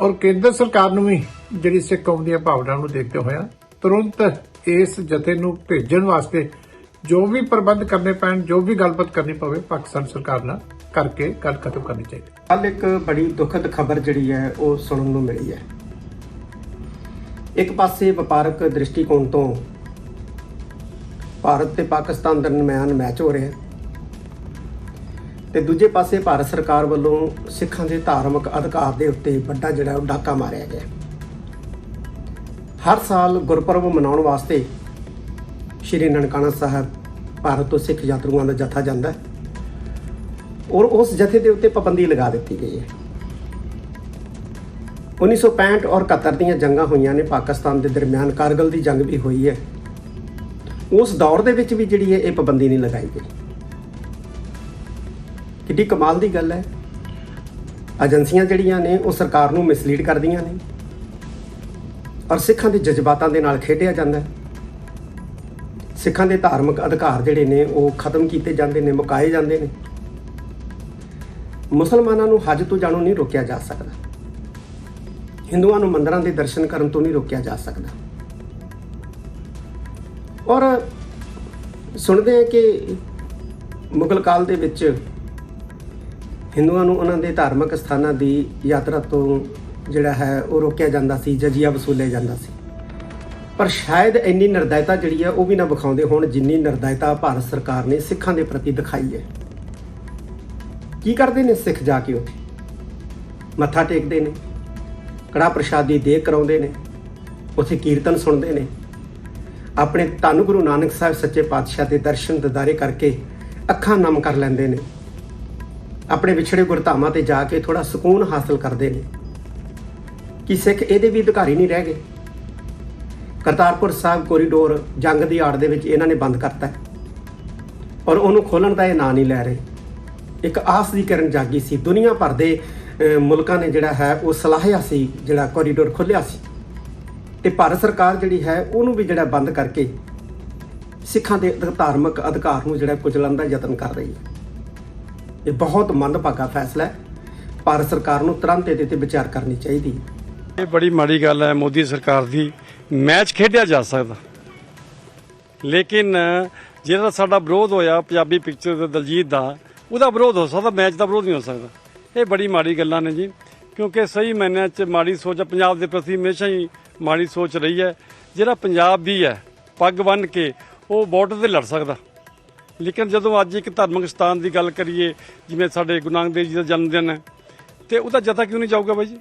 ਔਰ ਕੇਂਦਰ ਸਰਕਾਰ ਨੂੰ ਵੀ ਜਿਹੜੀ ਸਿੱਖ ਕੌਮ ਦੀਆਂ ਭਾਵਨਾਵਾਂ ਨੂੰ ਦੇਖਦੇ ਹੋਇਆ ਤੁਰੰਤ ਇਸ ਜਥੇ ਨੂੰ ਭੇਜਣ ਵਾਸਤੇ ਜੋ ਵੀ ਪ੍ਰਬੰਧ ਕਰਨੇ ਪੈਣ, ਜੋ ਵੀ ਗੱਲਬਾਤ ਕਰਨੀ ਪਵੇ, ਪਾਕਿਸਤਾਨ ਸਰਕਾਰ ਨਾਲ ਕਰਕੇ ਗੱਲ ਖਤਮ ਕਰਨੀ ਚਾਹੀਦੀ। ਹੈ ਕੱਲ ਇੱਕ ਬੜੀ ਦੁਖਦ ਖਬਰ ਜਿਹੜੀ ਹੈ, ਉਹ ਸੁਣਨ ਨੂੰ ਮਿਲੀ ਹੈ। ਇੱਕ ਪਾਸੇ ਵਪਾਰਕ ਦ੍ਰਿਸ਼ਟੀਕੋਣ ਤੋਂ ਭਾਰਤ ਤੇ ਪਾਕਿਸਤਾਨ ਦਰਮਿਆਨ ਮੈਚ ਹੋ ਰਿਹਾ ਹੈ। ਤੇ ਦੂਜੇ ਪਾਸੇ ਭਾਰਤ ਸਰਕਾਰ ਵੱਲੋਂ ਸਿੱਖਾਂ ਦੇ ਧਾਰਮਿਕ ਅਧਿਕਾਰ ਦੇ ਉੱਤੇ ਵੱਡਾ ਜਿਹੜਾ ਉਹ ਡਾਕਾ ਮਾਰਿਆ ਗਿਆ ਹਰ ਸਾਲ ਗੁਰਪੁਰਬ ਮਨਾਉਣ ਵਾਸਤੇ ਸ਼੍ਰੀ ਨਨਕਾਣਾ ਸਾਹਿਬ ਭਾਰਤ ਤੋਂ ਸਿੱਖ ਯਾਤਰੂਆਂ ਦਾ ਜਥਾ ਜਾਂਦਾ ਹੈ ਔਰ ਉਸ ਜਥੇ ਦੇ ਉੱਤੇ ਪਾਬੰਦੀ ਲਗਾ ਦਿੱਤੀ ਗਈ ਹੈ। 1965 ਔਰ 71 ਦੀਆਂ ਜੰਗਾਂ ਹੋਈਆਂ ਨੇ। ਪਾਕਿਸਤਾਨ ਦੇ ਦਰਮਿਆਨ ਕਾਰਗਲ ਦੀ ਜੰਗ ਵੀ ਹੋਈ ਹੈ। ਉਸ ਦੌਰ ਦੇ ਵਿੱਚ ਵੀ ਜਿਹੜੀ ਹੈ ਇਹ ਪਾਬੰਦੀ ਨਹੀਂ ਲਗਾਈ ਗਈ। ਕਿੱਡੀ ਕਮਾਲ ਦੀ ਗੱਲ ਹੈ। ਏਜੰਸੀਆਂ ਜਿਹੜੀਆਂ ਨੇ, ਉਹ ਸਰਕਾਰ ਨੂੰ ਮਿਸਲੀਡ ਕਰਦੀਆਂ ਨੇ। ਔਰ ਸਿੱਖਾਂ ਦੇ ਜਜ਼ਬਾਤਾਂ ਦੇ ਨਾਲ ਖੇਡਿਆ ਜਾਂਦਾ ਹੈ। ਸਿੱਖਾਂ ਦੇ ਧਾਰਮਿਕ ਅਧਿਕਾਰ ਜਿਹੜੇ ਨੇ, ਉਹ ਖਤਮ ਕੀਤੇ ਜਾਂਦੇ ਨੇ, ਮੁਕਾਏ ਜਾਂਦੇ ਨੇ। ਮੁਸਲਮਾਨਾਂ ਨੂੰ ਹਜ ਤੋਂ ਜਾਣੋਂ ਨਹੀਂ ਰੋਕਿਆ ਜਾ ਸਕਦਾ। ਹਿੰਦੂਆਂ ਨੂੰ ਮੰਦਰਾਂ ਦੇ ਦਰਸ਼ਨ ਕਰਨ ਤੋਂ ਨਹੀਂ ਰੋਕਿਆ ਜਾ ਸਕਦਾ। ਔਰ ਸੁਣਦੇ ਹਾਂ ਕਿ ਮੁਗਲ ਕਾਲ ਦੇ ਵਿੱਚ ਹਿੰਦੂਆਂ ਨੂੰ ਉਹਨਾਂ ਦੇ ਧਾਰਮਿਕ ਸਥਾਨਾਂ ਦੀ ਯਾਤਰਾ ਤੋਂ ਜਿਹੜਾ ਹੈ ਉਹ ਰੋਕਿਆ ਜਾਂਦਾ ਸੀ, ਜਜ਼ੀਆ ਵਸੂਲਿਆ ਜਾਂਦਾ ਸੀ। ਪਰ ਸ਼ਾਇਦ ਇੰਨੀ ਨਿਰਦਇਤਾ ਜਿਹੜੀ ਹੈ ਉਹ ਵੀ ਨਾ ਵਿਖਾਉਂਦੇ ਹੋਣ ਜਿੰਨੀ ਨਿਰਦਇਤਾ ਭਾਰਤ ਸਰਕਾਰ ਨੇ ਸਿੱਖਾਂ ਦੇ ਪ੍ਰਤੀ ਦਿਖਾਈ ਹੈ। ਕੀ ਕਰਦੇ ਨੇ ਸਿੱਖ ਜਾ ਕੇ ਉੱਥੇ? ਮੱਥਾ ਟੇਕਦੇ ਨੇ ਕੜਾ ਪ੍ਰਸ਼ਾਦੀ ਦੇ ਕਰਾਉਂਦੇ ਨੇ, ਉੱਥੇ ਕੀਰਤਨ ਸੁਣਦੇ ਨੇ। ਆਪਣੇ ਧੰਨ ਗੁਰੂ ਨਾਨਕ ਸਾਹਿਬ ਸੱਚੇ ਪਾਤਸ਼ਾਹ ਦੇ ਦਰਸ਼ਨ ਦਿਦਾਰੇ ਕਰਕੇ ਅੱਖਾਂ ਨਮ ਕਰ ਲੈਂਦੇ ਨੇ। ਆਪਣੇ ਵਿਛੜੇ ਗੁਰਧਾਮਾਂ ਤੇ ਜਾ ਕੇ ਥੋੜਾ ਸਕੂਨ ਹਾਸਲ ਕਰਦੇ ਨੇ। ਕਿ ਸਿੱਖ ਇਹਦੇ ਵੀ ਅਧਿਕਾਰੀ ਨਹੀਂ ਰਹਿ ਗਏ? ਕਰਤਾਰਪੁਰ ਸਾਹਿਬ ਕੋਰੀਡੋਰ ਜੰਗ ਦੀ ਆੜ ਦੇ ਵਿੱਚ ਇਹਨਾਂ ਨੇ ਬੰਦ ਕਰਤਾ ਹੈ। ਔਰ ਉਹਨੂੰ ਖੋਲਣ ਦਾ ਇਹ ਨਾਂ ਨਹੀਂ ਲੈ ਰਹੇ। ਇੱਕ ਆਸ ਦੀ ਕਿਰਨ ਜਾਗੀ ਸੀ। ਦੁਨੀਆ ਭਰ ਦੇ ਮੁਲਕਾਂ ਨੇ ਜਿਹੜਾ ਹੈ, ਉਹ ਸਲਾਹਿਆ ਸੀ, ਜਿਹੜਾ ਕੋਰੀਡੋਰ ਖੋਲਿਆ ਸੀ। ਤੇ ਭਾਰਤ ਸਰਕਾਰ ਜਿਹੜੀ ਹੈ, ਉਹਨੂੰ ਵੀ ਜਿਹੜਾ ਬੰਦ ਕਰਕੇ ਸਿੱਖਾਂ ਦੇ ਧਾਰਮਿਕ ਅਧਿਕਾਰ ਨੂੰ ਜਿਹੜਾ ਕੁਚਲਣ ਦਾ ਯਤਨ ਕਰ ਰਹੀ ਹੈ। ਇਹ ਬਹੁਤ ਮੰਦਭਾਗਾ ਫੈਸਲਾ ਹੈ। ਭਾਰਤ ਸਰਕਾਰ ਨੂੰ ਤੁਰੰਤ ਇਹਦੇ ਤੇ ਵਿਚਾਰ ਕਰਨੀ ਚਾਹੀਦੀ ਹੈ। ਇਹ ਬੜੀ ਮਾੜੀ ਗੱਲ ਹੈ, ਮੋਦੀ ਸਰਕਾਰ ਦੀ। ਮੈਚ ਖੇਡਿਆ ਜਾ ਸਕਦਾ। ਲੇਕਿਨ ਜਿਹੜਾ ਸਾਡਾ ਵਿਰੋਧ ਹੋਇਆ, ਪੰਜਾਬੀ ਪਿਕਚਰ ਦੇ ਦਲਜੀਤ ਦਾ, ਉਹਦਾ ਵਿਰੋਧ ਹੋ ਸਕਦਾ, ਮੈਚ ਦਾ ਵਿਰੋਧ ਨਹੀਂ ਹੋ ਸਕਦਾ। ਇਹ ਬੜੀ ਮਾੜੀ ਗੱਲਾਂ ਨੇ ਜੀ। ਕਿਉਂਕਿ ਸਹੀ ਮਾਇਨਿਆਂ 'ਚ ਮਾੜੀ ਸੋਚ ਪੰਜਾਬ ਦੇ ਪ੍ਰਤੀ ਹਮੇਸ਼ਾ ਹੀ ਮਾੜੀ ਸੋਚ ਰਹੀ ਹੈ, ਜਿਹੜਾ ਪੰਜਾਬ ਦੀ ਹੈ, ਪੱਗ ਬੰਨ ਕੇ ਉਹ ਬਾਰਡਰ ਤੇ ਲੜ ਸਕਦਾ। ਲੇਕਿਨ ਜਦੋਂ ਅੱਜ ਇੱਕ ਧਾਰਮਿਕ ਸਥਾਨ ਦੀ ਗੱਲ ਕਰੀਏ, ਜਿਵੇਂ ਸਾਡੇ ਗੁਰੂ ਨਾਨਕ ਦੇਵ ਜੀ ਦਾ ਜਨਮ ਦਿਨ ਹੈ, ਤੇ ਉਹਦਾ ਜਥਾ ਕਿਉਂ ਨਹੀਂ ਜਾਊਗਾ ਬਾਈ ਜੀ?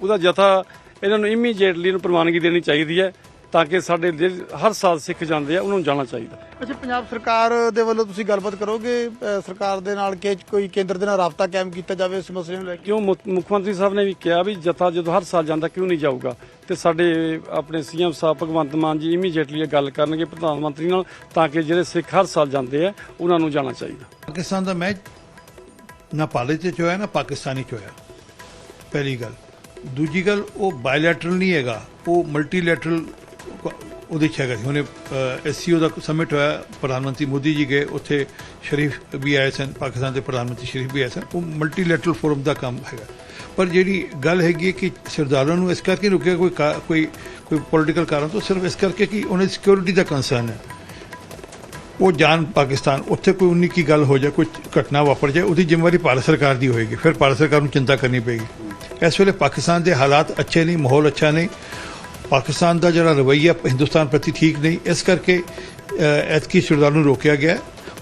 ਉਹਦਾ ਜਥਾ ਇਹਨਾਂ ਨੂੰ ਇਮੀਡੀਏਟਲੀ ਨੂੰ ਪ੍ਰਵਾਨਗੀ ਦੇਣੀ ਚਾਹੀਦੀ ਹੈ। ਤਾਂ ਕਿ ਸਾਡੇ ਜਿਹੜੇ ਹਰ ਸਾਲ ਸਿੱਖ ਜਾਂਦੇ ਆ ਉਹਨਾਂ ਨੂੰ ਜਾਣਾ ਚਾਹੀਦਾ। ਅੱਛਾ ਪੰਜਾਬ ਸਰਕਾਰ ਦੇ ਵੱਲੋਂ ਤੁਸੀਂ ਗੱਲਬਾਤ ਕਰੋਗੇ? ਅ, ਸਰਕਾਰ ਦੇ ਨਾਲ ਕਿ ਕੋਈ ਕੇਂਦਰ ਦੇ ਨਾਲ ਰਾਬਤਾ ਕਾਇਮ ਕੀਤਾ ਜਾਵੇ ਇਸ ਮਸਲੇ ਨੂੰ ਲੈ ਕੇ? ਕਿਉਂ? ਮੁੱਖ ਮੁੱਖ ਮੰਤਰੀ ਸਾਹਿਬ ਨੇ ਵੀ ਕਿਹਾ ਵੀ ਜਥਾ ਜਦੋਂ ਹਰ ਸਾਲ ਜਾਂਦਾ ਕਿਉਂ ਨਹੀਂ ਜਾਊਗਾ? ਤੇ ਸਾਡੇ ਆਪਣੇ ਸੀਐਮ ਸਾਹਿਬ ਭਗਵੰਤ ਮਾਨ ਜੀ ਇਮੀਡੀਏਟਲੀ ਇਹ ਗੱਲ ਕਰਨਗੇ ਪ੍ਰਧਾਨ ਮੰਤਰੀ ਨਾਲ ਤਾਂ ਕਿ ਜਿਹੜੇ ਸਿੱਖ ਹਰ ਸਾਲ ਜਾਂਦੇ ਆ ਉਹਨਾਂ ਨੂੰ ਜਾਣਾ ਚਾਹੀਦਾ। ਪਾਕਿਸਤਾਨ ਦਾ ਮੈਚ ਨਾ ਭਾਰਤ ਚ ਹੋਇਆ ਨਾ ਪਾਕਿਸਤਾਨੀ ਚ ਹੋਇਆ। ਪਹਿਲੀ ਗੱਲ। ਦੂਜੀ ਗੱਲ ਉਹ ਬਾਇਲੈਟਰਲ ਨਹੀਂ ਹੈਗਾ ਉਹ ਮਲਟੀਲੈਟਰਲ ਉਹਦੇ ਚ ਹੈਗਾ ਸੀ। ਉਹਨੇ ਐਸਸੀਓ ਦਾ ਸਮਿਟ ਹੋਇਆ, ਪ੍ਰਧਾਨ ਮੰਤਰੀ ਮੋਦੀ ਜੀ ਗਏ, ਉੱਥੇ ਸ਼ਰੀਫ ਵੀ ਆਏ ਸਨ, ਪਾਕਿਸਤਾਨ ਦੇ ਪ੍ਰਧਾਨ ਮੰਤਰੀ ਸ਼ਰੀਫ ਵੀ ਆਏ ਸਨ। ਉਹ ਮਲਟੀਲੈਟਰਲ ਫੋਰਮ ਦਾ ਕੰਮ ਹੈਗਾ। ਪਰ ਜਿਹੜੀ ਗੱਲ ਹੈਗੀ ਹੈ ਕਿ ਸਰਦਾਰਾਂ ਨੂੰ ਇਸ ਕਰਕੇ ਰੁਕਿਆ ਕੋਈ ਕਾ- ਕੋਈ ਕੋਈ ਪੋਲੀਟੀਕਲ ਕਾਰਨ ਤੋਂ ਸਿਰਫ ਇਸ ਕਰਕੇ ਕਿ ਉਹਨਾਂ ਦੀ ਸਿਕਿਉਰਿਟੀ ਦਾ ਕੰਸਰਨ ਹੈ। ਉਹ ਜਾਣ ਪਾਕਿਸਤਾਨ, ਉੱਥੇ ਕੋਈ ਉਨੀ ਕੀ ਗੱਲ ਹੋ ਜਾਏ, ਕੋਈ ਘਟਨਾ ਵਾਪਰ ਜਾਏ, ਉਹਦੀ ਜ਼ਿੰਮੇਵਾਰੀ ਭਾਰਤ ਸਰਕਾਰ ਦੀ ਹੋਏਗੀ। ਫਿਰ ਭਾਰਤ ਸਰਕਾਰ ਨੂੰ ਚਿੰਤਾ ਕਰਨੀ ਪਏਗੀ। ਇਸ ਵੇਲੇ ਪਾਕਿਸਤਾਨ ਦੇ ਹਾਲਾਤ ਅੱਛੇ ਨਹੀਂ, ਮਾਹੌਲ ਅੱਛਾ ਨਹੀਂ। ਪਾਕਿਸਤਾਨ ਦਾ ਜਿਹੜਾ ਰਵੱਈਆ ਹਿੰਦੁਸਤਾਨ ਪ੍ਰਤੀ ਠੀਕ ਨਹੀਂ, ਇਸ ਕਰਕੇ ਐਤਕੀ ਸ਼ਰਧਾਲੂ ਨੂੰ ਰੋਕਿਆ ਗਿਆ।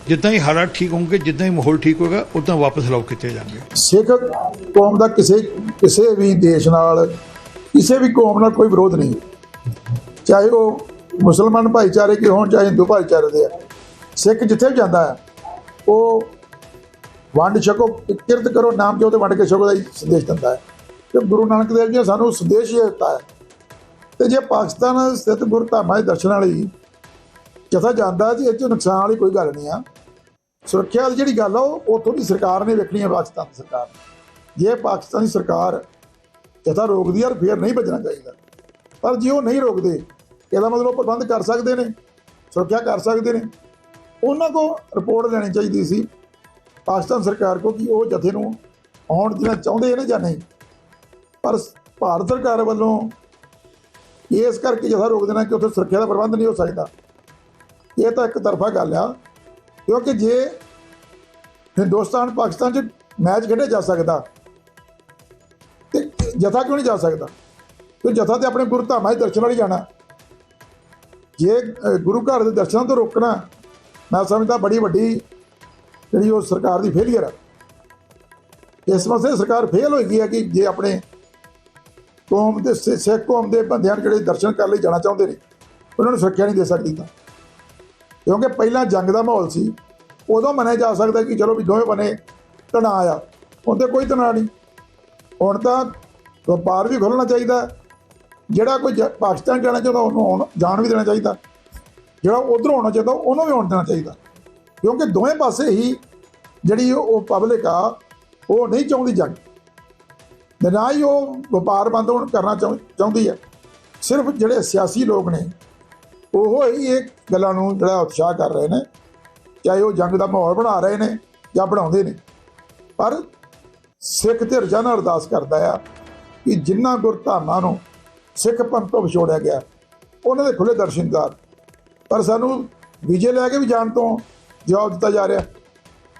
ਜਿੱਦਾਂ ਹੀ ਹਾਲਾਤ ਠੀਕ ਹੋਣਗੇ, ਜਿੱਦਾਂ ਹੀ ਮਾਹੌਲ ਠੀਕ ਹੋਗਾ ਉਦਾਂ ਵਾਪਸ ਅਲਾਉ ਕੀਤੇ ਜਾਣਗੇ। ਸਿੱਖ ਕੌਮ ਦਾ ਕਿਸੇ ਕਿਸੇ ਵੀ ਦੇਸ਼ ਨਾਲ, ਕਿਸੇ ਵੀ ਕੌਮ ਨਾਲ ਕੋਈ ਵਿਰੋਧ ਨਹੀਂ। ਚਾਹੇ ਉਹ ਮੁਸਲਮਾਨ ਭਾਈਚਾਰੇ ਦੇ ਹੋਣ, ਚਾਹੇ ਹਿੰਦੂ ਭਾਈਚਾਰੇ ਦੇ ਆ। ਸਿੱਖ ਜਿੱਥੇ ਵੀ ਜਾਂਦਾ ਹੈ, ਉਹ ਵੰਡ ਛਕੋ, ਕਿਰਤ ਕਰੋ, ਨਾਮ ਜੋ ਤੇ ਵੰਡ ਕੇ ਛਕੋ ਦਾ ਹੀ ਸੰਦੇਸ਼ ਦਿੰਦਾ ਹੈ। ਤੇ ਗੁਰੂ ਨਾਨਕ ਦੇਵ ਜੀ ਨੇ ਸਾਨੂੰ ਸੰਦੇਸ਼ ਇਹ ਦਿੱਤਾ ਹੈ ਤੇ ਜੇ ਪਾਕਿਸਤਾਨ ਸਥਿਤ ਗੁਰਧਾਮਾਂ ਦੇ ਦਰਸ਼ਨਾਂ ਲਈ ਜਥਾ ਜਾਂਦਾ ਜੀ, ਇਹ ਚ ਨੁਕਸਾਨ ਵਾਲੀ ਕੋਈ ਗੱਲ ਨਹੀਂ ਆ। ਸੁਰੱਖਿਆ ਦੀ ਜਿਹੜੀ ਗੱਲ ਆ, ਉਹ ਉੱਥੋਂ ਦੀ ਸਰਕਾਰ ਨੇ ਵੇਖਣੀ ਹੈ ਪਾਕਿਸਤਾਨ ਦੀ ਸਰਕਾਰ ਨੇ। ਜੇ ਦੀ ਸਰਕਾਰ ਜਥਾ ਰੋਕਦੀ ਆ, ਫਿਰ ਨਹੀਂ ਬਚਣਾ ਚਾਹੀਦਾ। ਪਰ ਜੇ ਉਹ ਨਹੀਂ ਰੋਕਦੇ, ਇਹਦਾ ਮਤਲਬ ਉਹ ਪ੍ਰਬੰਧ ਕਰ ਸਕਦੇ ਨੇ, ਸੁਰੱਖਿਆ ਕਰ ਸਕਦੇ ਨੇ। ਉਹਨਾਂ ਕੋ ਰਿਪੋਰਟ ਲੈਣੀ ਚਾਹੀਦੀ ਸੀ, ਪਾਕਿਸਤਾਨ ਸਰਕਾਰ ਕੋ ਕਿ ਉਹ ਜਥੇ ਨੂੰ ਆਉਣ ਦੇਣਾ ਚਾਹੁੰਦੇ ਨੇ ਜਾਂ ਨਹੀਂ। ਪਰ ਭਾਰਤ ਸਰਕਾਰ ਵੱਲੋਂ ਇਸ ਕਰਕੇ ਜਥਾ ਰੋਕ ਦੇਣਾ ਕਿ ਉੱਥੇ ਸੁਰੱਖਿਆ ਦਾ ਪ੍ਰਬੰਧ ਨਹੀਂ ਹੋ ਸਕਦਾ। ਇਹ ਤਾਂ ਇੱਕ ਤਰਫਾ ਗੱਲ ਆ, ਕਿਉਂਕਿ ਜੇ ਹਿੰਦੁਸਤਾਨ ਪਾਕਿਸਤਾਨ ਚ ਮੈਚ ਖੇਡਿਆ ਜਾ ਸਕਦਾ, ਤੇ ਜਥਾ ਕਿਉਂ ਨਹੀਂ ਜਾ ਸਕਦਾ? ਤੇ ਜਥਾ ਤੇ ਆਪਣੇ ਗੁਰੂ ਧਾਮਾਂ ਦੇ ਦਰਸ਼ਨ ਲਈ ਜਾਣਾ। ਜੇ ਗੁਰੂ ਘਰ ਦੇ ਦਰਸ਼ਨਾਂ ਤੋਂ ਰੋਕਣਾ, ਮੈਂ ਸਮਝਦਾ ਬੜੀ ਵੱਡੀ ਜਿਹੜੀ ਉਹ ਸਰਕਾਰ ਦੀ ਫੇਲੀਅਰ ਹੈ ਇਸ ਮਸਲੇ ਸਰਕਾਰ ਫੇਲ ਹੋਈ ਗਈ ਹੈ ਕਿ ਜੇ ਆਪਣੇ ਕੌਮ ਦੇ ਸਿੱਖ ਕੌਮ ਦੇ ਬੰਦਿਆਂ ਨੂੰ ਜਿਹੜੇ ਦਰਸ਼ਨ ਕਰਨ ਲਈ ਜਾਣਾ ਚਾਹੁੰਦੇ ਨੇ, ਉਹਨਾਂ ਨੂੰ ਸੁਰੱਖਿਆ ਨਹੀਂ ਦੇ ਸਕਦੀ ਤਾਂ। ਕਿਉਂਕਿ ਪਹਿਲਾਂ ਜੰਗ ਦਾ ਮਾਹੌਲ ਸੀ, ਉਦੋਂ ਮੰਨਿਆ ਜਾ ਸਕਦਾ ਕਿ ਚਲੋ ਵੀ ਦੋਵੇਂ ਬਣੇ ਤਣਾਅ ਆ, ਹੁਣ ਤੇ ਕੋਈ ਤਣਾਅ ਨਹੀਂ। ਹੁਣ ਤਾਂ ਵਪਾਰ ਵੀ ਖੋਲ੍ਹਣਾ ਚਾਹੀਦਾ, ਜਿਹੜਾ ਕੋਈ ਜ- ਪਾਕਿਸਤਾਨ ਜਾਣਾ ਚਾਹੁੰਦਾ ਉਹਨੂੰ ਆਉਣ, ਜਾਣ ਵੀ ਦੇਣਾ ਚਾਹੀਦਾ। ਜਿਹੜਾ ਉਧਰੋਂ ਆਉਣਾ ਚਾਹੀਦਾ ਉਹਨੂੰ ਵੀ ਆਉਣ ਦੇਣਾ ਚਾਹੀਦਾ। ਕਿਉਂਕਿ ਦੋਵੇਂ ਪਾਸੇ ਹੀ ਜਿਹੜੀ ਉਹ ਪਬਲਿਕ ਆ, ਉਹ ਨਹੀਂ ਚਾਹੁੰਦੀ ਜੰਗ। ਤੇ ਨਾ ਹੀ ਉਹ ਵਪਾਰ ਬੰਦ ਹੋਣ ਕਰਨਾ ਚਾਹੁੰ- ਚਾਹੁੰਦੀ ਹੈ। ਸਿਰਫ ਜਿਹੜੇ ਸਿਆਸੀ ਲੋਕ ਨੇ, ਉਹ ਹੀ ਇਹ ਗੱਲਾਂ ਨੂੰ ਜਿਹੜਾ ਉਤਸ਼ਾਹ ਕਰ ਰਹੇ ਨੇ, ਚਾਹੇ ਉਹ ਜੰਗ ਦਾ ਮਾਹੌਲ ਬਣਾ ਰਹੇ ਨੇ ਜਾਂ ਬਣਾਉਂਦੇ ਨੇ। ਪਰ ਸਿੱਖ ਤੇ ਰਜਾਨਾ ਅਰਦਾਸ ਕਰਦਾ ਆ ਕਿ ਜਿਨ੍ਹਾਂ ਗੁਰਧਾਮਾਂ ਨੂੰ ਸਿੱਖ ਪੰਥ ਤੋਂ ਵਿਛੋੜਿਆ ਗਿਆ, ਉਹਨਾਂ ਦੇ ਖੁੱਲੇ ਦਰਸ਼ਨਦਾਰ ਪਰ ਸਾਨੂੰ ਵਿਜੇ ਲੈ ਕੇ ਵੀ ਜਾਣ ਤੋਂ ਜਵਾਬ ਦਿੱਤਾ ਜਾ ਰਿਹਾ।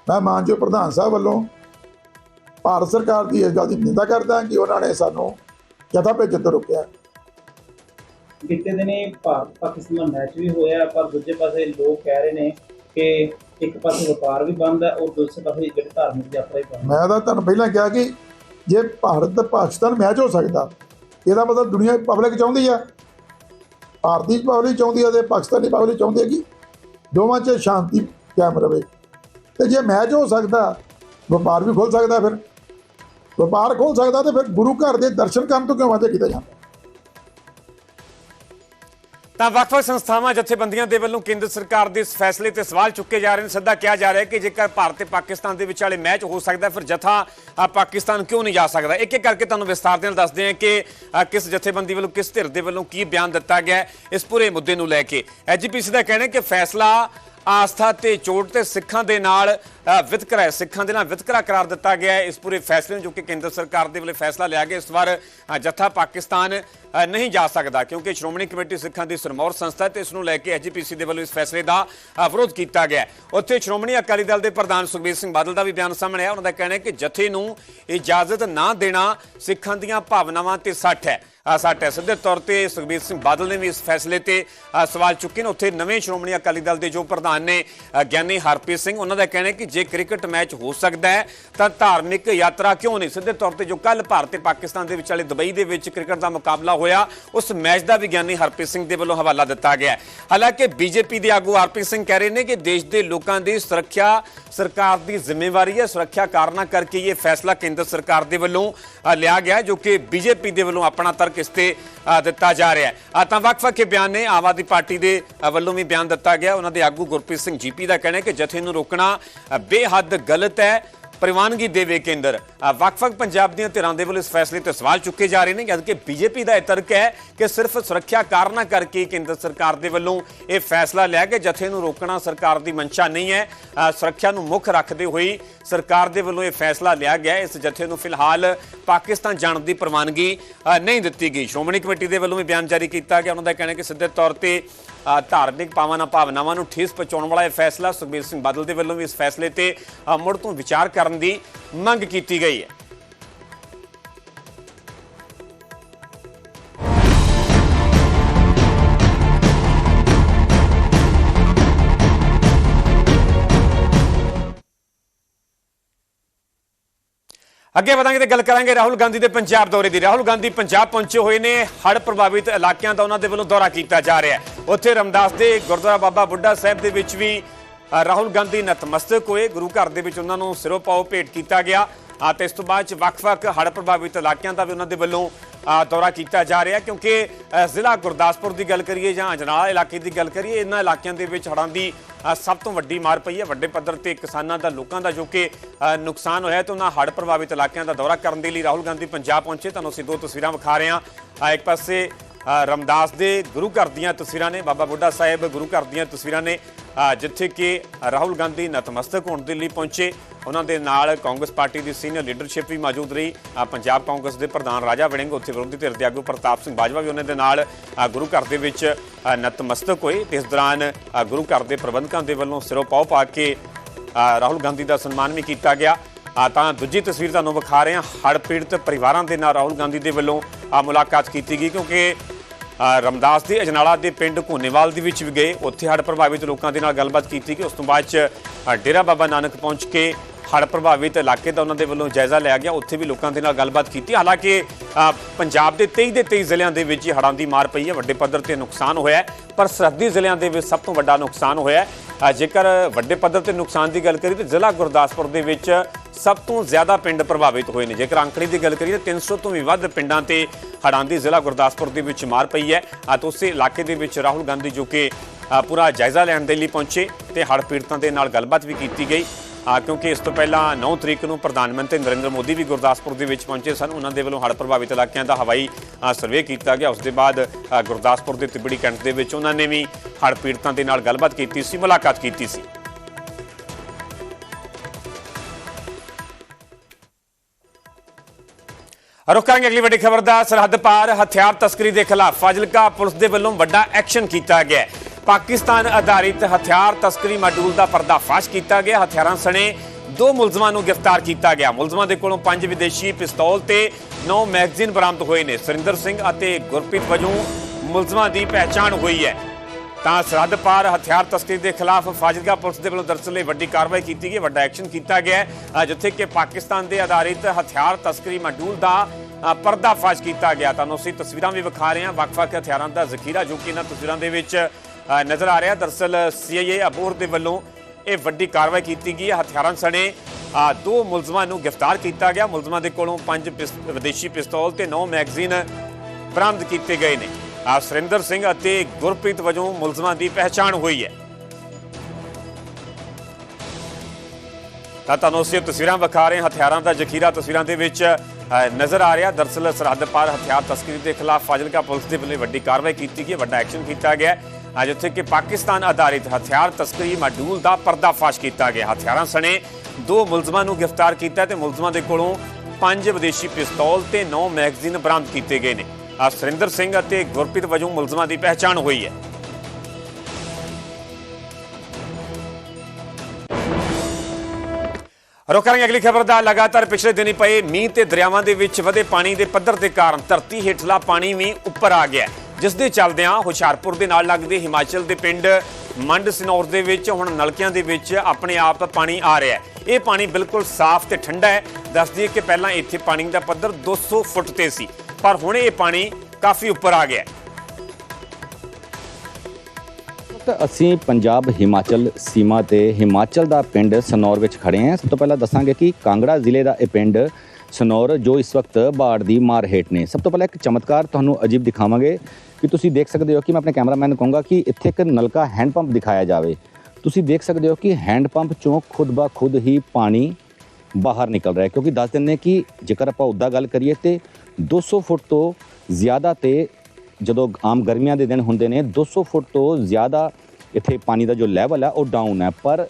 ਮੈਂ ਮਾਨਜੋ ਪ੍ਰਧਾਨ ਸਾਹਿਬ ਵੱਲੋਂ ਭਾਰਤ ਸਰਕਾਰ ਦੀ ਇਸ ਗੱਲ ਦੀ ਨਿੰਦਾ ਕਰਦਾ ਕਿ ਉਹਨਾਂ ਨੇ ਸਾਨੂੰ ਜਥਾ ਭੇਜਣ ਤੋਂ ਰੋਕਿਆ? ਬੀਤੇ ਦਿਨੀ ਭਾਰਤ ਪਾਕਿਸਤਾਨ ਦਾ ਮੈਚ ਵੀ ਹੋਇਆ ਪਰ ਦੂਜੇ ਪਾਸੇ ਲੋਕ ਕਹਿ ਰਹੇ ਨੇ ਕਿ ਇੱਕ ਪਾਸੇ ਵਪਾਰ ਵੀ ਬੰਦ ਹੈ ਔਰ ਦੂਸਰੇ ਪਾਸੇ ਜਿਹੜੀ ਧਾਰਮਿਕ ਯਾਤਰਾ ਵੀ ਬੰਦ ਹੈ। ਮੈਂ ਤਾਂ ਤੁਹਾਨੂੰ ਪਹਿਲਾਂ ਕਿਹਾ ਕਿ ਜੇ ਭਾਰਤ ਤੇ ਪਾਕਿਸਤਾਨ ਮੈਚ ਹੋ ਸਕਦਾ ਇਹਦਾ ਮਤਲਬ ਦੁਨੀਆ ਪਬਲਿਕ ਚਾਹੁੰਦੀ ਆ। ਭਾਰਤੀ ਪਬਲਿਕ ਚਾਹੁੰਦੀ ਆ ਤੇ ਪਾਕਿਸਤਾਨੀ ਪਬਲਿਕ ਚਾਹੁੰਦੀ ਆ ਕਿ ਦੋਵਾਂ 'ਚ ਸ਼ਾਂਤੀ ਕਾਇਮ ਰਵੇ। ਤੇ ਜੇ ਮੈਚ ਹੋ ਸਕਦਾ ਵਪਾਰ ਵੀ ਖੁੱਲ ਸਕਦਾ ਫਿਰ। ਵਪਾਰ ਖੁੱਲ ਸਕਦਾ ਤੇ ਫਿਰ ਗੁਰੂ ਘਰ ਦੇ ਦਰਸ਼ਨ ਕਰਨ ਤੋਂ ਕਿਉਂ ਵਾਂਝੇ ਕੀਤਾ ਜਾਂਦਾ ਤਾਂ ਵੱਖ-ਵੱਖ ਸੰਸਥਾਵਾਂ, ਜਥੇਬੰਦੀਆਂ ਦੇ ਵੱਲੋਂ ਕੇਂਦਰ ਸਰਕਾਰ ਦੇ ਇਸ ਫੈਸਲੇ ਤੇ ਸਵਾਲ ਚੁੱਕੇ ਜਾ ਰਹੇ ਨੇ। ਸਿੱਧਾ ਕਿਹਾ ਜਾ ਰਿਹਾ ਕਿ ਜੇਕਰ ਭਾਰਤ ਤੇ ਪਾਕਿਸਤਾਨ ਦੇ ਵਿਚਾਲੇ ਮੈਚ ਹੋ ਸਕਦਾ ਫਿਰ ਜਥਾ ਪਾਕਿਸਤਾਨ ਕਿਉਂ ਨਹੀਂ ਜਾ ਸਕਦਾ? ਇੱਕ ਇੱਕ ਕਰਕੇ ਤੁਹਾਨੂੰ ਵਿਸਤਾਰ ਦੇ ਨਾਲ ਦੱਸਦੇ ਹਾਂ ਕਿ ਕਿਸ ਜਥੇਬੰਦੀ ਵੱਲੋਂ, ਕਿਸ ਧਿਰ ਦੇ ਵੱਲੋਂ ਕੀ ਬਿਆਨ ਦਿੱਤਾ ਗਿਆ ਇਸ ਪੂਰੇ ਮੁੱਦੇ ਨੂੰ ਲੈ ਕੇ। ਐਜੀਪੀਸੀ ਦਾ ਕਹਿਣਾ ਹੈ ਕਿ ਫੈਸਲਾ ਆਸਥਾ ਤੇ ਚੋਟ ਤੇ ਸਿੱਖਾਂ ਦੇ ਨਾਲ ਵਿਤਕਰਾ ਹੈ। ਸਿੱਖਾਂ ਦੇ ਨਾਲ ਵਿਤਕਰਾ ਕਰਾਰ ਦਿੱਤਾ ਗਿਆ ਹੈ। ਇਸ ਪੂਰੇ ਫੈਸਲੇ ਨੂੰ ਜੋ ਕਿ ਕੇਂਦਰ ਸਰਕਾਰ ਦੇ ਵੱਲੋਂ ਫੈਸਲਾ ਲਿਆ ਗਿਆ ਇਸ ਵਾਰ ਅ, ਜੱਥਾ ਪਾਕਿਸਤਾਨ ਨਹੀਂ ਜਾ ਸਕਦਾ ਕਿਉਂਕਿ ਸ਼੍ਰੋਮਣੀ ਕਮੇਟੀ ਸਿੱਖਾਂ ਦੀ ਸਰਮੌਰ ਸੰਸਥਾ ਹੈ ਤੇ ਇਸ ਨੂੰ ਲੈ ਕੇ ਐਜੀਪੀਸੀ ਦੇ ਵੱਲੋਂ ਇਸ ਫੈਸਲੇ ਦਾ ਵਿਰੋਧ ਕੀਤਾ ਗਿਆ ਉੱਥੇ ਸ਼੍ਰੋਮਣੀ ਅਕਾਲੀ ਦਲ ਦੇ ਪ੍ਰਧਾਨ ਸੁਖਬੀਰ ਸਿੰਘ ਬਾਦਲ ਦਾ ਵੀ ਬਿਆਨ ਸਾਹਮਣੇ ਆਇਆ। ਉਹਨਾਂ ਦਾ ਕਹਿਣਾ ਹੈ ਕਿ ਜਥੇ ਨੂੰ ਇਜਾਜ਼ਤ ਨਾ ਦੇਣਾ ਸਿੱਖਾਂ ਦੀਆਂ ਭਾਵਨਾਵਾਂ ਤੇ ਸੱਟ ਹੈ। ਸੱਟ ਹੈ ਸਿੱਧੇ ਤੌਰ ਤੇ ਸੁਖਬੀਰ ਸਿੰਘ ਬਾਦਲ ਨੇ ਵੀ ਇਸ ਫੈਸਲੇ ਤੇ ਸਵਾਲ ਚੁੱਕੇ ਨੇ। ਉੱਥੇ ਨਵੇਂ ਸ਼੍ਰੋਮਣੀ ਅਕਾਲੀ ਦਲ ਦੇ ਜੋ ਪ੍ਰਧਾਨ ਨੇ ਗਿਆਨੀ ਹਰਪ੍ਰੀਤ ਸਿੰਘ, ਉਹਨਾਂ ਦਾ ਕਹਿਣਾ ਹੈ ਕਿ ਜੇ ਕ੍ਰਿਕਟ ਮੈਚ ਹੋ ਸਕਦਾ ਹੈ, ਤਾਂ ਧਾਰਮਿਕ ਯਾਤਰਾ ਕਿਉਂ ਨਹੀਂ? ਸਿੱਧੇ ਤੌਰ ਤੇ ਜੋ ਕੱਲ ਭਾਰਤ ਤੇ ਪਾਕਿਸਤਾਨ ਦੇ ਵਿਚਾਲੇ ਦੁਬਈ ਦੇ ਵਿੱਚ ਕ੍ਰਿਕਟ ਦਾ ਮੁਕਾਬਲਾ ਹੋਇਆ, ਉਸ ਮੈਚ ਦਾ ਵੀ ਗਿਆਨੀ ਹਰਪ੍ਰੀਤ ਸਿੰਘ ਦੇ ਵੱਲੋਂ ਹਵਾਲਾ ਦਿੱਤਾ ਗਿਆ ਹੈ। ਹਾਲਾਂਕਿ ਬੀਜੇਪੀ ਦੇ ਆਗੂ ਹਰਪ੍ਰੀਤ ਸਿੰਘ ਕਹਿ ਰਹੇ ਨੇ ਕਿ ਦੇਸ਼ ਦੇ ਲੋਕਾਂ ਦੀ ਸੁਰੱਖਿਆ, ਸਰਕਾਰ ਦੀ ਜ਼ਿੰਮੇਵਾਰੀ ਹੈ। ਸੁਰੱਖਿਆ ਕਾਰਨਾਂ ਕਰਕੇ ਇਹ ਫੈਸਲਾ ਕੇਂਦਰ ਸਰਕਾਰ ਦੇ ਵੱਲੋਂ ਲਿਆ ਗਿਆ ਜੋ ਕਿ ਬੀਜੇਪੀ ਦੇ ਵੱਲੋਂ ਆਪਣਾ ਤਰਕ ਇਸ ਤੇ ਦਿੱਤਾ ਜਾ ਰਿਹਾ ਹੈ। ਆ ਤਾਂ ਵੱਖ-ਵੱਖ ਬਿਆਨ ਨੇ ਆਮ ਆਦਮੀ ਪਾਰਟੀ ਦੇ ਵੱਲੋਂ ਵੀ ਬਿਆਨ ਦਿੱਤਾ ਗਿਆ। ਉਹਨਾਂ ਦੇ ਆਗੂ ਗੁਰਪ੍ਰੀਤ ਸਿੰਘ ਜੀਪੀ ਦਾ ਕਹਿਣਾ ਹੈ ਕਿ ਜਥੇ ਨੂੰ ਰੋਕਣਾ ਬੇਹੱਦ ਗਲਤ ਹੈ। ਪ੍ਰਵਾਨਗੀ ਦੇਵੇ ਕੇਂਦਰ। ਅ, ਵੱਖ-ਵੱਖ ਪੰਜਾਬ ਦੀਆਂ ਧਿਰਾਂ ਦੇ ਵੱਲੋਂ ਇਸ ਫੈਸਲੇ ਤੇ ਸਵਾਲ ਚੁੱਕੇ ਜਾ ਰਹੇ ਨੇ ਜਦਕਿ ਬੀਜੇਪੀ ਦਾ ਇਹ ਤਰਕ ਹੈ ਕਿ ਸਿਰਫ ਸੁਰੱਖਿਆ ਕਾਰਨਾਂ ਕਰਕੇ ਕੇਂਦਰ ਸਰਕਾਰ ਦੇ ਵੱਲੋਂ ਇਹ ਫੈਸਲਾ ਲਿਆ ਗਿਆ ਜਥੇ ਨੂੰ ਰੋਕਣਾ ਸਰਕਾਰ ਦੀ ਮਨਸ਼ਾ ਨਹੀਂ ਹੈ। ਸੁਰੱਖਿਆ ਨੂੰ ਮੁੱਖ ਰੱਖਦੇ ਹੋਏ ਸਰਕਾਰ ਦੇ ਵੱਲੋਂ ਇਹ ਫੈਸਲਾ ਲਿਆ ਗਿਆ ਇਸ ਜਥੇ ਨੂੰ ਫਿਲਹਾਲ ਪਾਕਿਸਤਾਨ ਜਾਣ ਦੀ ਪ੍ਰਵਾਨਗੀ ਨਹੀਂ ਦਿੱਤੀ ਗਈ। ਸ਼੍ਰੋਮਣੀ ਕਮੇਟੀ ਦੇ ਵੱਲੋਂ ਵੀ ਬਿਆਨ ਜਾਰੀ ਕੀਤਾ ਗਿਆ। ਉਹਨਾਂ ਦਾ ਕਹਿਣਾ ਕਿ ਸਿੱਧੇ ਤੌਰ ਤੇ ਧਾਰਮਿਕ ਭਾਵਨਾ ਭਾਵਨਾਵਾਂ ਨੂੰ ਠੇਸ ਪਹੁੰਚਾਉਣ ਵਾਲਾ ਇਹ ਫੈਸਲਾ ਸੁਖਬੀਰ ਸਿੰਘ ਬਾਦਲ ਦੇ ਵੱਲੋਂ ਵੀ ਇਸ ਫੈਸਲੇ ਤੇ ਮੁੜ ਤੋਂ ਵਿਚਾਰ ਕਰਨ ਦੀ ਮੰਗ ਕੀਤੀ ਗਈ ਹੈ। ਅੱਗੇ ਵਧਾਂਗੇ ਤੇ ਗੱਲ ਕਰਾਂਗੇ ਰਾਹੁਲ ਗਾਂਧੀ ਦੇ ਪੰਜਾਬ ਦੌਰੇ ਦੀ। ਰਾਹੁਲ ਗਾਂਧੀ ਪੰਜਾਬ ਪਹੁੰਚੇ ਹੋਏ ਨੇ, ਹੜ੍ਹ ਪ੍ਰਭਾਵਿਤ ਇਲਾਕਿਆਂ ਦਾ ਉਹਨਾਂ ਦੇ ਵੱਲੋਂ ਦੌਰਾ ਕੀਤਾ ਜਾ ਰਿਹਾ ਹੈ। ਉੱਥੇ ਰਮਦਾਸ ਦੇ ਗੁਰਦੁਆਰਾ ਬਾਬਾ ਬੁੱਢਾ ਸਾਹਿਬ ਦੇ ਵਿੱਚ ਵੀ ਰਾਹੁਲ ਗਾਂਧੀ ਨਤਮਸਤਕ ਹੋਏ। ਗੁਰੂ ਘਰ ਦੇ ਵਿੱਚ ਉਹਨਾਂ ਨੂੰ ਸਿਰੋਂ ਪਾਓ ਭੇਟ ਕੀਤਾ ਗਿਆ। ਅਤੇ ਇਸ ਤੋਂ ਬਾਅਦ ਚ ਵੱਖ-ਵੱਖ ਹੜ੍ਹ ਪ੍ਰਭਾਵਿਤ ਇਲਾਕਿਆਂ ਦਾ ਵੀ ਉਹਨਾਂ ਦੇ ਵੱਲੋਂ ਦੌਰਾ ਕੀਤਾ ਜਾ ਰਿਹਾ ਕਿਉਂਕਿ ਜ਼ਿਲ੍ਹਾ ਗੁਰਦਾਸਪੁਰ ਦੀ ਗੱਲ ਕਰੀਏ ਜਾਂ ਅਜਨਾਲਾ ਇਲਾਕੇ ਦੀ ਗੱਲ ਕਰੀਏ, ਇਹਨਾਂ ਇਲਾਕਿਆਂ ਦੇ ਵਿੱਚ ਹੜ੍ਹਾਂ ਦੀ ਸਭ ਤੋਂ ਵੱਡੀ ਮਾਰ ਪਈ ਹੈ। ਵੱਡੇ ਪੱਧਰ ਤੇ ਕਿਸਾਨਾਂ ਦਾ, ਲੋਕਾਂ ਦਾ ਜੋ ਕਿ ਨੁਕਸਾਨ ਹੋਇਆ ਹੈ ਤੇ ਉਹਨਾਂ ਹੜ੍ਹ ਪ੍ਰਭਾਵਿਤ ਇਲਾਕਿਆਂ ਦਾ ਦੌਰਾ ਕਰਨ ਦੇ ਲਈ ਰਾਹੁਲ ਗਾਂਧੀ ਪੰਜਾਬ ਪਹੁੰਚੇ। ਤੁਹਾਨੂੰ ਅਸੀਂ ਦੋ ਤਸਵੀਰਾਂ ਵਿਖਾ ਰਹੇ ਹਾਂ। ਇੱਕ ਪਾਸੇ ਰਮਦਾਸ ਦੇ ਗੁਰੂ ਘਰ ਦੀਆਂ ਤਸਵੀਰਾਂ ਨੇ, ਬਾਬਾ ਬੁੱਢਾ ਸਾਹਿਬ ਗੁਰੂ ਘਰ ਦੀਆਂ ਤਸਵੀਰਾਂ ਨੇ ਜਿੱਥੇ ਕਿ ਰਾਹੁਲ ਗਾਂਧੀ ਨਤਮਸਤਕ ਹੋਣ ਦੇ ਲਈ ਪਹੁੰਚੇ। ਉਹਨਾਂ ਦੇ ਨਾਲ ਕਾਂਗਰਸ ਪਾਰਟੀ ਦੀ ਸੀਨੀਅਰ ਲੀਡਰਸ਼ਿਪ ਵੀ ਮੌਜੂਦ ਰਹੀ। ਪੰਜਾਬ ਕਾਂਗਰਸ ਦੇ ਪ੍ਰਧਾਨ ਰਾਜਾ ਵੜਿੰਗ, ਉੱਥੇ ਵਿਰੋਧੀ ਧਿਰ ਦੇ ਆਗੂ ਪ੍ਰਤਾਪ ਸਿੰਘ ਬਾਜਵਾ ਵੀ ਉਹਨਾਂ ਦੇ ਨਾਲ ਗੁਰੂ ਘਰ ਦੇ ਵਿੱਚ ਨਤਮਸਤਕ ਹੋਏ। ਤੇ ਇਸ ਦੌਰਾਨ ਗੁਰੂ ਘਰ ਦੇ ਪ੍ਰਬੰਧਕਾਂ ਦੇ ਵੱਲੋਂ ਸਿਰੋਂ ਪਾਉ ਪਾ ਕੇ ਰਾਹੁਲ ਗਾਂਧੀ ਦਾ ਸਨਮਾਨ ਵੀ ਕੀਤਾ ਗਿਆ। ਆ ਤਾਂ ਦੂਜੀ ਤਸਵੀਰ ਤੁਹਾਨੂੰ ਵਿਖਾ ਰਹੇ ਹਾਂ। ਹੜ੍ਹ ਪੀੜਤ ਪਰਿਵਾਰਾਂ ਦੇ ਨਾਲ ਰਾਹੁਲ ਗਾਂਧੀ ਦੇ ਵੱਲੋਂ ਆ ਮੁਲਾਕਾਤ ਕੀਤੀ ਗਈ ਕਿਉਂਕਿ ਰਮਦਾਸ ਦੀ ਅਜਨਾਲਾ ਦੇ ਪਿੰਡ ਘੋਨੇਵਾਲ ਦੇ ਵਿੱਚ ਵੀ ਗਏ। ਉੱਥੇ ਹੜ੍ਹ ਪ੍ਰਭਾਵਿਤ ਲੋਕਾਂ ਦੇ ਨਾਲ ਗੱਲਬਾਤ ਕੀਤੀ ਕਿ ਉਸ ਤੋਂ ਬਾਅਦ ਚ ਡੇਰਾ ਬਾਬਾ ਨਾਨਕ ਪਹੁੰਚ ਕੇ ਹੜ੍ਹ ਪ੍ਰਭਾਵਿਤ ਇਲਾਕੇ ਦਾ ਉਹਨਾਂ ਦੇ ਵੱਲੋਂ ਜਾਇਜ਼ਾ ਲਿਆ ਗਿਆ। ਉੱਥੇ ਵੀ ਲੋਕਾਂ ਦੇ ਨਾਲ ਗੱਲਬਾਤ ਕੀਤੀ। ਹਾਲਾਂਕਿ ਪੰਜਾਬ ਦੇ 23 ਦੇ 23 ਜ਼ਿਲ੍ਹਿਆਂ ਦੇ ਵਿੱਚ ਹੀ ਹੜ੍ਹਾਂ ਦੀ ਮਾਰ ਪਈ ਹੈ। ਵੱਡੇ ਪੱਧਰ ਤੇ ਨੁਕਸਾਨ ਹੋਇਆ ਪਰ ਸਰਹੱਦੀ ਜ਼ਿਲ੍ਹਿਆਂ ਦੇ ਵਿੱਚ ਸਭ ਤੋਂ ਵੱਡਾ ਨੁਕਸਾਨ ਹੋਇਆ ਜੇਕਰ ਵੱਡੇ ਪੱਧਰ ਤੇ ਨੁਕਸਾਨ ਦੀ ਗੱਲ ਕਰੀਏ ਤਾਂ ਜ਼ਿਲ੍ਹਾ ਗੁਰਦਾਸਪੁਰ ਦੇ ਵਿੱਚ ਸਭ ਤੋਂ ਜ਼ਿਆਦਾ ਪਿੰਡ ਪ੍ਰਭਾਵਿਤ ਹੋਏ ਨੇ। ਜੇਕਰ ਅੰਕੜੇ ਦੀ ਗੱਲ ਕਰੀਏ ਤਾਂ 300 ਤੋਂ ਵੀ ਵੱਧ ਪਿੰਡਾਂ ਤੇ ਹੜ੍ਹਾਂ ਦੀ ਜ਼ਿਲ੍ਹਾ ਗੁਰਦਾਸਪੁਰ ਦੇ ਵਿੱਚ ਮਾਰ ਪਈ ਹੈ। ਅਤੇ ਉਸੇ ਇਲਾਕੇ ਦੇ ਵਿੱਚ ਰਾਹੁਲ ਗਾਂਧੀ ਜੋ ਕਿ ਪੂਰਾ ਜਾਇਜ਼ਾ ਲੈਣ ਦੇ ਲਈ ਪਹੁੰਚੇ ਤੇ ਹੜ੍ਹ ਪੀੜਤਾਂ ਦੇ ਨਾਲ ਗੱਲਬਾਤ ਵੀ ਕੀਤੀ ਗਈ। ਕਿਉਂਕਿ ਇਸ ਤੋਂ ਪਹਿਲਾਂ 9 ਤਰੀਕ ਨੂੰ ਪ੍ਰਧਾਨ ਮੰਤਰੀ ਨਰਿੰਦਰ ਮੋਦੀ ਵੀ ਗੁਰਦਾਸਪੁਰ ਦੇ ਵਿੱਚ ਪਹੁੰਚੇ ਸਨ। ਉਹਨਾਂ ਦੇ ਵੱਲੋਂ ਹੜ੍ਹ ਪ੍ਰਭਾਵਿਤ ਇਲਾਕਿਆਂ ਦਾ ਹਵਾਈ ਸਰਵੇ ਕੀਤਾ ਗਿਆ। ਉਸ ਦੇ ਬਾਅਦ ਗੁਰਦਾਸਪੁਰ ਦੇ ਤਿਬੜੀ ਕੈਂਟ ਦੇ ਵਿੱਚ ਉਹਨਾਂ ਨੇ ਵੀ ਹੜ੍ਹ ਪੀੜਤਾਂ ਦੇ ਨਾਲ ਗੱਲਬਾਤ ਕੀਤੀ ਸੀ, ਮੁਲਾਕਾਤ ਕੀਤੀ ਸੀ। ਰੁਕ ਕਰਾਂਗੇ ਅਗਲੀ ਵੱਡੀ ਖਬਰ ਦਾ। ਸਰਹੱਦ ਪਾਰ ਹਥਿਆਰ ਤਸਕਰੀ ਦੇ ਖਿਲਾਫ ਫਾਜ਼ਿਲਕਾ ਪੁਲਿਸ ਦੇ ਵੱਲੋਂ ਵੱਡਾ ਐਕਸ਼ਨ ਕੀਤਾ ਗਿਆ। ਹੈ। ਪਾਕਿਸਤਾਨ ਆਧਾਰਿਤ ਹਥਿਆਰ ਤਸਕਰੀ ਮਾਡਿਊਲ ਦਾ ਪਰਦਾਫਾਸ਼ ਕੀਤਾ ਗਿਆ। ਹਥਿਆਰਾਂ ਸਣੇ ਦੋ ਮੁਲਜ਼ਮਾਂ ਨੂੰ ਗ੍ਰਿਫਤਾਰ ਕੀਤਾ ਗਿਆ। ਮੁਲਜ਼ਮਾਂ ਦੇ ਕੋਲੋਂ ਪੰਜ ਵਿਦੇਸ਼ੀ ਪਿਸਤੌਲ ਤੇ 9 ਮੈਗਜ਼ੀਨ ਬਰਾਮਦ ਹੋਏ ਨੇ। ਸੁਰਿੰਦਰ ਸਿੰਘ ਅਤੇ ਗੁਰਪ੍ਰੀਤ ਵਜੋਂ ਮੁਲਜ਼ਮਾਂ ਦੀ ਪਹਿਚਾਣ ਹੋਈ ਹੈ। ਤਾਂ ਸਰਹੱਦ ਪਾਰ ਹਥਿਆਰ ਤਸਕਰੀ ਦੇ ਖਿਲਾਫ ਫਾਜ਼ਿਲਕਾ ਪੁਲਿਸ ਦੇ ਵੱਲੋਂ ਦਰਅਸਲ ਲਈ ਵੱਡੀ ਕਾਰਵਾਈ ਕੀਤੀ ਗਈ। ਵੱਡਾ ਐਕਸ਼ਨ ਕੀਤਾ ਗਿਆ ਜਿੱਥੇ ਕਿ ਪਾਕਿਸਤਾਨ ਦੇ ਆਧਾਰਿਤ ਹਥਿਆਰ ਤਸਕਰੀ ਮਾਡੂਲ ਦਾ ਅ, ਪਰਦਾਫਾਸ਼ ਕੀਤਾ ਗਿਆ। ਤੁਹਾਨੂੰ ਅਸੀਂ ਤਸਵੀਰਾਂ ਵੀ ਵਿਖਾ ਰਹੇ ਹਾਂ। ਵੱਖ-ਵੱਖ ਹਥਿਆਰਾਂ ਦਾ ਜ਼ਖੀਰਾ ਜੋ ਕਿ ਇਹਨਾਂ ਤਸਵੀਰਾਂ ਦੇ ਵਿੱਚ ਨਜ਼ਰ ਆ ਰਿਹਾ। ਦਰਅਸਲ ਸੀਆਈਏ ਅਬੋਰ ਦੇ ਵੱਲੋਂ ਇਹ ਵੱਡੀ ਕਾਰਵਾਈ ਕੀਤੀ ਗਈ ਹੈ। ਹਥਿਆਰਾਂ ਸਣੇ ਦੋ ਮੁਲਜ਼ਮਾਂ ਨੂੰ ਗ੍ਰਿਫਤਾਰ ਕੀਤਾ ਗਿਆ। ਮੁਲਜ਼ਮਾਂ ਦੇ ਕੋਲੋਂ ਪੰਜ ਵਿਦੇਸ਼ੀ ਪਿਸਤੌਲ ਤੇ 9 ਮੈਗਜ਼ੀਨ ਬਰਾਮਦ ਕੀਤੇ ਗਏ ਨੇ। ਆ ਸੁਰਿੰਦਰ ਸਿੰਘ ਅਤੇ ਗੁਰਪ੍ਰੀਤ ਵਜੋਂ ਮੁਲਜ਼ਮਾਂ ਦੀ ਪਹਿਚਾਣ ਹੋਈ ਹੈ। ਤਾਂ ਤੁਹਾਨੂੰ ਅਸੀਂ ਤਸਵੀਰਾਂ ਵਿਖਾ ਰਹੇ ਹਾਂ। ਹਥਿਆਰਾਂ ਦਾ ਜ਼ਖੀਰਾ ਤਸਵੀਰਾਂ ਦੇ ਵਿੱਚ ਨਜ਼ਰ ਆ ਰਿਹਾ। ਦਰਅਸਲ ਸਰਹੱਦ ਪਾਰ ਹਥਿਆਰ ਤਸਕਰੀ ਦੇ ਖਿਲਾਫ ਫਾਜ਼ਿਲਕਾ ਪੁਲਿਸ ਦੇ ਵੱਲੋਂ ਵੱਡੀ ਕਾਰਵਾਈ ਕੀਤੀ ਗਈ ਹੈ। ਵੱਡਾ ਐਕਸ਼ਨ ਕੀਤਾ ਗਿਆ ਅੱਜ ਉੱਥੇ ਕਿ ਪਾਕਿਸਤਾਨ ਆਧਾਰਿਤ ਹਥਿਆਰ ਤਸਕਰੀ ਮਾਡਿਊਲ ਦਾ ਪਰਦਾਫਾਸ਼ ਕੀਤਾ ਗਿਆ। ਹਥਿਆਰਾਂ ਸਣੇ ਦੋ ਮੁਲਜ਼ਮਾਂ ਨੂੰ ਗ੍ਰਿਫਤਾਰ ਕੀਤਾ ਤੇ ਮੁਲਜ਼ਮਾਂ ਦੇ ਕੋਲੋਂ ਪੰਜ ਵਿਦੇਸ਼ੀ ਪਿਸਤੌਲ ਤੇ 9 ਮੈਗਜ਼ੀਨ ਬਰਾਮਦ ਕੀਤੇ ਗਏ ਨੇ। ਆ ਸੁਰਿੰਦਰ ਸਿੰਘ ਅਤੇ ਗੁਰਪ੍ਰੀਤ ਵਜੋਂ ਮੁਲਜ਼ਮਾਂ ਦੀ ਪਹਿਚਾਣ ਹੋਈ ਹੈ। ਰੁਕ ਅਗਲੀ ਖਬਰ ਦਾ ਲਗਾਤਾਰ ਪਿਛਲੇ ਦਿਨੀ ਪਏ ਮੀਂਹ ਤੇ ਦਰਿਆਵਾਂ ਦੇ ਵਿੱਚ ਵਧੇ ਪਾਣੀ ਦੇ ਪੱਧਰ ਦੇ ਕਾਰਨ ਧਰਤੀ ਹੇਠਲਾ ਪਾਣੀ ਵੀ ਉੱਪਰ ਆ ਗਿਆ। ਹੈ, ਜਿਸ ਦੇ ਚੱਲਦਿਆਂ ਹੁਸ਼ਿਆਰਪੁਰ ਦੇ ਨਾਲ ਲੱਗਦੇ ਹਿਮਾਚਲ ਦੇ ਪਿੰਡ ਮੰਡ ਸਨੌਰ ਦੇ ਵਿੱਚ ਹੁਣ ਨਲਕਿਆਂ ਦੇ ਵਿੱਚ ਆਪਣੇ ਆਪ ਪਾਣੀ ਆ ਰਿਹਾ ਹੈ। ਇਹ ਪਾਣੀ ਬਿਲਕੁਲ ਸਾਫ਼ ਤੇ ਠੰਡਾ ਹੈ। ਦੱਸ ਦਈਏ ਕਿ ਪਹਿਲਾਂ ਇੱਥੇ ਪਾਣੀ ਦਾ ਪੱਧਰ 200 ਫੁੱਟ ਤੇ ਸੀ, ਪਰ ਹੁਣ ਇਹ ਪਾਣੀ ਕਾਫੀ ਉੱਪਰ ਆ ਗਿਆ ਅਸੀਂ ਪੰਜਾਬ ਹਿਮਾਚਲ ਸੀਮਾ ਤੇ ਹਿਮਾਚਲ ਦਾ ਪਿੰਡ ਸਨੌਰ ਵਿੱਚ ਖੜੇ ਹਾਂ। ਸਭ ਤੋਂ ਪਹਿਲਾਂ ਦੱਸਾਂਗੇ ਕਿ ਕਾਂਗੜਾ ਜ਼ਿਲ੍ਹੇ ਦਾ ਇਹ ਪਿੰਡ ਸਨੌਰ ਜੋ ਇਸ ਵਕਤ ਬਾੜ ਦੀ ਮਾਰ ਹੇਠ ਨੇ। ਸਭ ਤੋਂ ਪਹਿਲਾਂ ਇੱਕ ਚਮਤਕਾਰ ਤੁਹਾਨੂੰ ਅਜੀਬ ਦਿਖਾਵਾਂਗੇ। ਕਿ ਤੁਸੀਂ ਦੇਖ ਸਕਦੇ ਹੋ ਕਿ ਮੈਂ ਆਪਣੇ ਕੈਮਰਾਮੈਨ ਨੂੰ ਕਹੂੰਗਾ ਕਿ ਇੱਥੇ ਇੱਕ ਨਲਕਾ ਹੈਂਡ ਪੰਪ ਦਿਖਾਇਆ ਜਾਵੇ। ਤੁਸੀਂ ਦੇਖ ਸਕਦੇ ਹੋ ਕਿ ਹੈਂਡ ਪੰਪ ਚੋਂ ਖੁਦ ਬਾ ਖੁਦ ਹੀ ਪਾਣੀ ਬਾਹਰ ਨਿਕਲ ਰਿਹਾ ਕਿਉਂਕਿ ਦੱਸ ਦਿੰਦੇ ਕਿ ਜੇਕਰ ਆਪਾਂ ਉੱਦਾਂ ਗੱਲ ਕਰੀਏ ਤੇ 200 ਫੁੱਟ ਤੋਂ ਜ਼ਿਆਦਾ ਤੇ ਜਦੋਂ ਆਮ ਗਰਮੀਆਂ ਦੇ ਦਿਨ ਹੁੰਦੇ ਨੇ 200 ਫੁੱਟ ਤੋਂ ਜ਼ਿਆਦਾ ਇੱਥੇ ਪਾਣੀ ਦਾ ਜੋ ਲੈਵਲ ਹੈ ਉਹ ਡਾਊਨ ਹੈ। ਪਰ